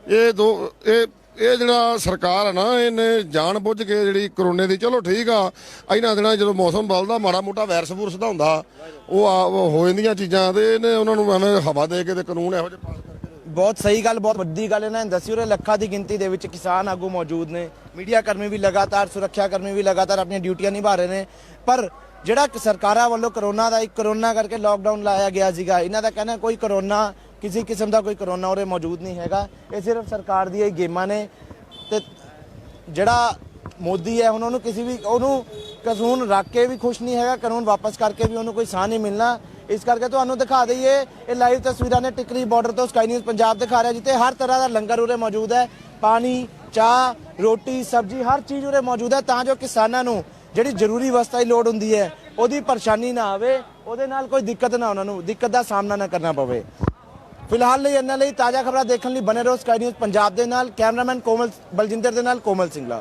ਇਹ ਦੋ ਇਹ ਇਹ ਜਿਹੜਾ ਸਰਕਾਰ ਆ ਨਾ, ਇਹਨੇ ਜਾਣ ਬੁੱਝ ਕੇ ਜਿਹੜੀ ਕਰੋਨੇ ਦੀ, ਚਲੋ ਠੀਕ ਆ, ਇਹਨਾਂ ਦਿਨਾਂ ਜਦੋਂ ਮੌਸਮ ਬਦਲਦਾ, ਮਾੜਾ ਮੋਟਾ ਵਾਇਰਸ ਵੂਰਸ ਦਾ ਹੁੰਦਾ, ਉਹ ਆ, ਉਹ ਹੋ ਜਾਂਦੀਆਂ ਚੀਜ਼ਾਂ ਤੇ ਇਹਨੇ ਉਹਨਾਂ ਨੂੰ ਐਵੇਂ ਹਵਾ ਦੇ ਕੇ ਤੇ ਕਾਨੂੰਨ ਇਹੋ ਜਿਹੇ ਪਾਸ ਕਰਕੇ ਬਹੁਤ ਸਹੀ ਗੱਲ, ਬਹੁਤ ਵੱਡੀ ਗੱਲ ਇਹਨਾਂ ਨੇ ਦੱਸੀ ਉਰੇ ਲੱਖਾਂ ਦੀ ਗਿਣਤੀ ਦੇ ਵਿੱਚ ਕਿਸਾਨ ਆਗੂ ਮੌਜੂਦ ਨੇ, ਮੀਡੀਆ ਕਰਮੀ ਵੀ ਲਗਾਤਾਰ, ਸੁਰੱਖਿਆ ਕਰਮੀ ਵੀ ਲਗਾਤਾਰ ਆਪਣੀਆਂ ਡਿਊਟੀਆਂ ਨਿਭਾ ਰਹੇ ਨੇ, ਪਰ ਜਿਹੜਾ ਕਿ ਸਰਕਾਰਾਂ ਵੱਲੋਂ ਕਰੋਨਾ ਦਾ ਇੱਕ ਕਰੋਨਾ ਕਰਕੇ ਲੋਕਡਾਊਨ ਲਾਇਆ ਗਿਆ ਸੀਗਾ, ਇਹਨਾਂ ਦਾ ਕਹਿਣਾ ਕੋਈ ਕਰੋਨਾ ਕਿਸੇ ਕਿਸਮ ਦਾ ਕੋਈ ਕਰੋਨਾ ਉਰੇ ਮੌਜੂਦ ਨਹੀਂ ਹੈਗਾ। ਇਹ ਸਿਰਫ ਸਰਕਾਰ ਦੀਆਂ ਹੀ ਗੇਮਾਂ ਨੇ ਤੇ ਜਿਹੜਾ ਮੋਦੀ ਹੈ, ਹੁਣ ਉਹਨੂੰ ਕਿਸੇ ਵੀ ਉਹਨੂੰ ਕਾਨੂੰਨ ਰੱਖ ਕੇ ਵੀ ਖੁਸ਼ ਨਹੀਂ ਹੈਗਾ ਕਾਨੂੰਨ ਵਾਪਸ ਕਰਕੇ ਵੀ ਉਹਨੂੰ ਕੋਈ ਸਾਹ ਨਹੀਂ ਮਿਲਣਾ। ਇਸ ਕਰਕੇ ਤੁਹਾਨੂੰ ਦਿਖਾ ਦਈਏ, ਇਹ ਲਾਈਵ ਤਸਵੀਰਾਂ ਨੇ ਟਿਕਰੀ ਬਾਰਡਰ ਤੋਂ ਸਕਾਈ ਨਿਊਜ਼ ਪੰਜਾਬ ਦਿਖਾ ਰਿਹਾ, ਜਿੱਥੇ ਹਰ ਤਰ੍ਹਾਂ ਦਾ ਲੰਗਰ ਉਰੇ ਮੌਜੂਦ ਹੈ। ਪਾਣੀ, ਚਾਹ, ਰੋਟੀ, ਸਬਜ਼ੀ, ਹਰ ਚੀਜ਼ ਉਰੇ ਮੌਜੂਦ ਹੈ, ਤਾਂ ਜੋ ਕਿਸਾਨਾਂ ਨੂੰ ਜਿਹੜੀ ਜ਼ਰੂਰੀ ਵਸਤਾਂ ਦੀ ਲੋੜ ਹੁੰਦੀ ਹੈ, ਉਹਦੀ ਪਰੇਸ਼ਾਨੀ ਨਾ ਆਵੇ, ਉਹਦੇ ਨਾਲ ਕੋਈ ਦਿੱਕਤ ਨਾ ਉਹਨਾਂ ਨੂੰ, ਦਿੱਕਤ ਦਾ ਸਾਹਮਣਾ ਨਾ ਕਰਨਾ ਪਵੇ। ਫਿਲਹਾਲ ਲਈ ਇਹਨਾਂ ਲਈ ਤਾਜ਼ਾ ਖਬਰਾਂ ਦੇਖਣ ਲਈ ਬਨੇ ਰਹੋ ਸਕਾਈ ਨਿਊਜ਼ ਪੰਜਾਬ ਦੇ ਨਾਲ, ਕੈਮਰਾਮੈਨ ਕੋਮਲ, ਬਲਜਿੰਦਰ ਦੇ ਨਾਲ ਕੋਮਲ ਸਿੰਘਲਾ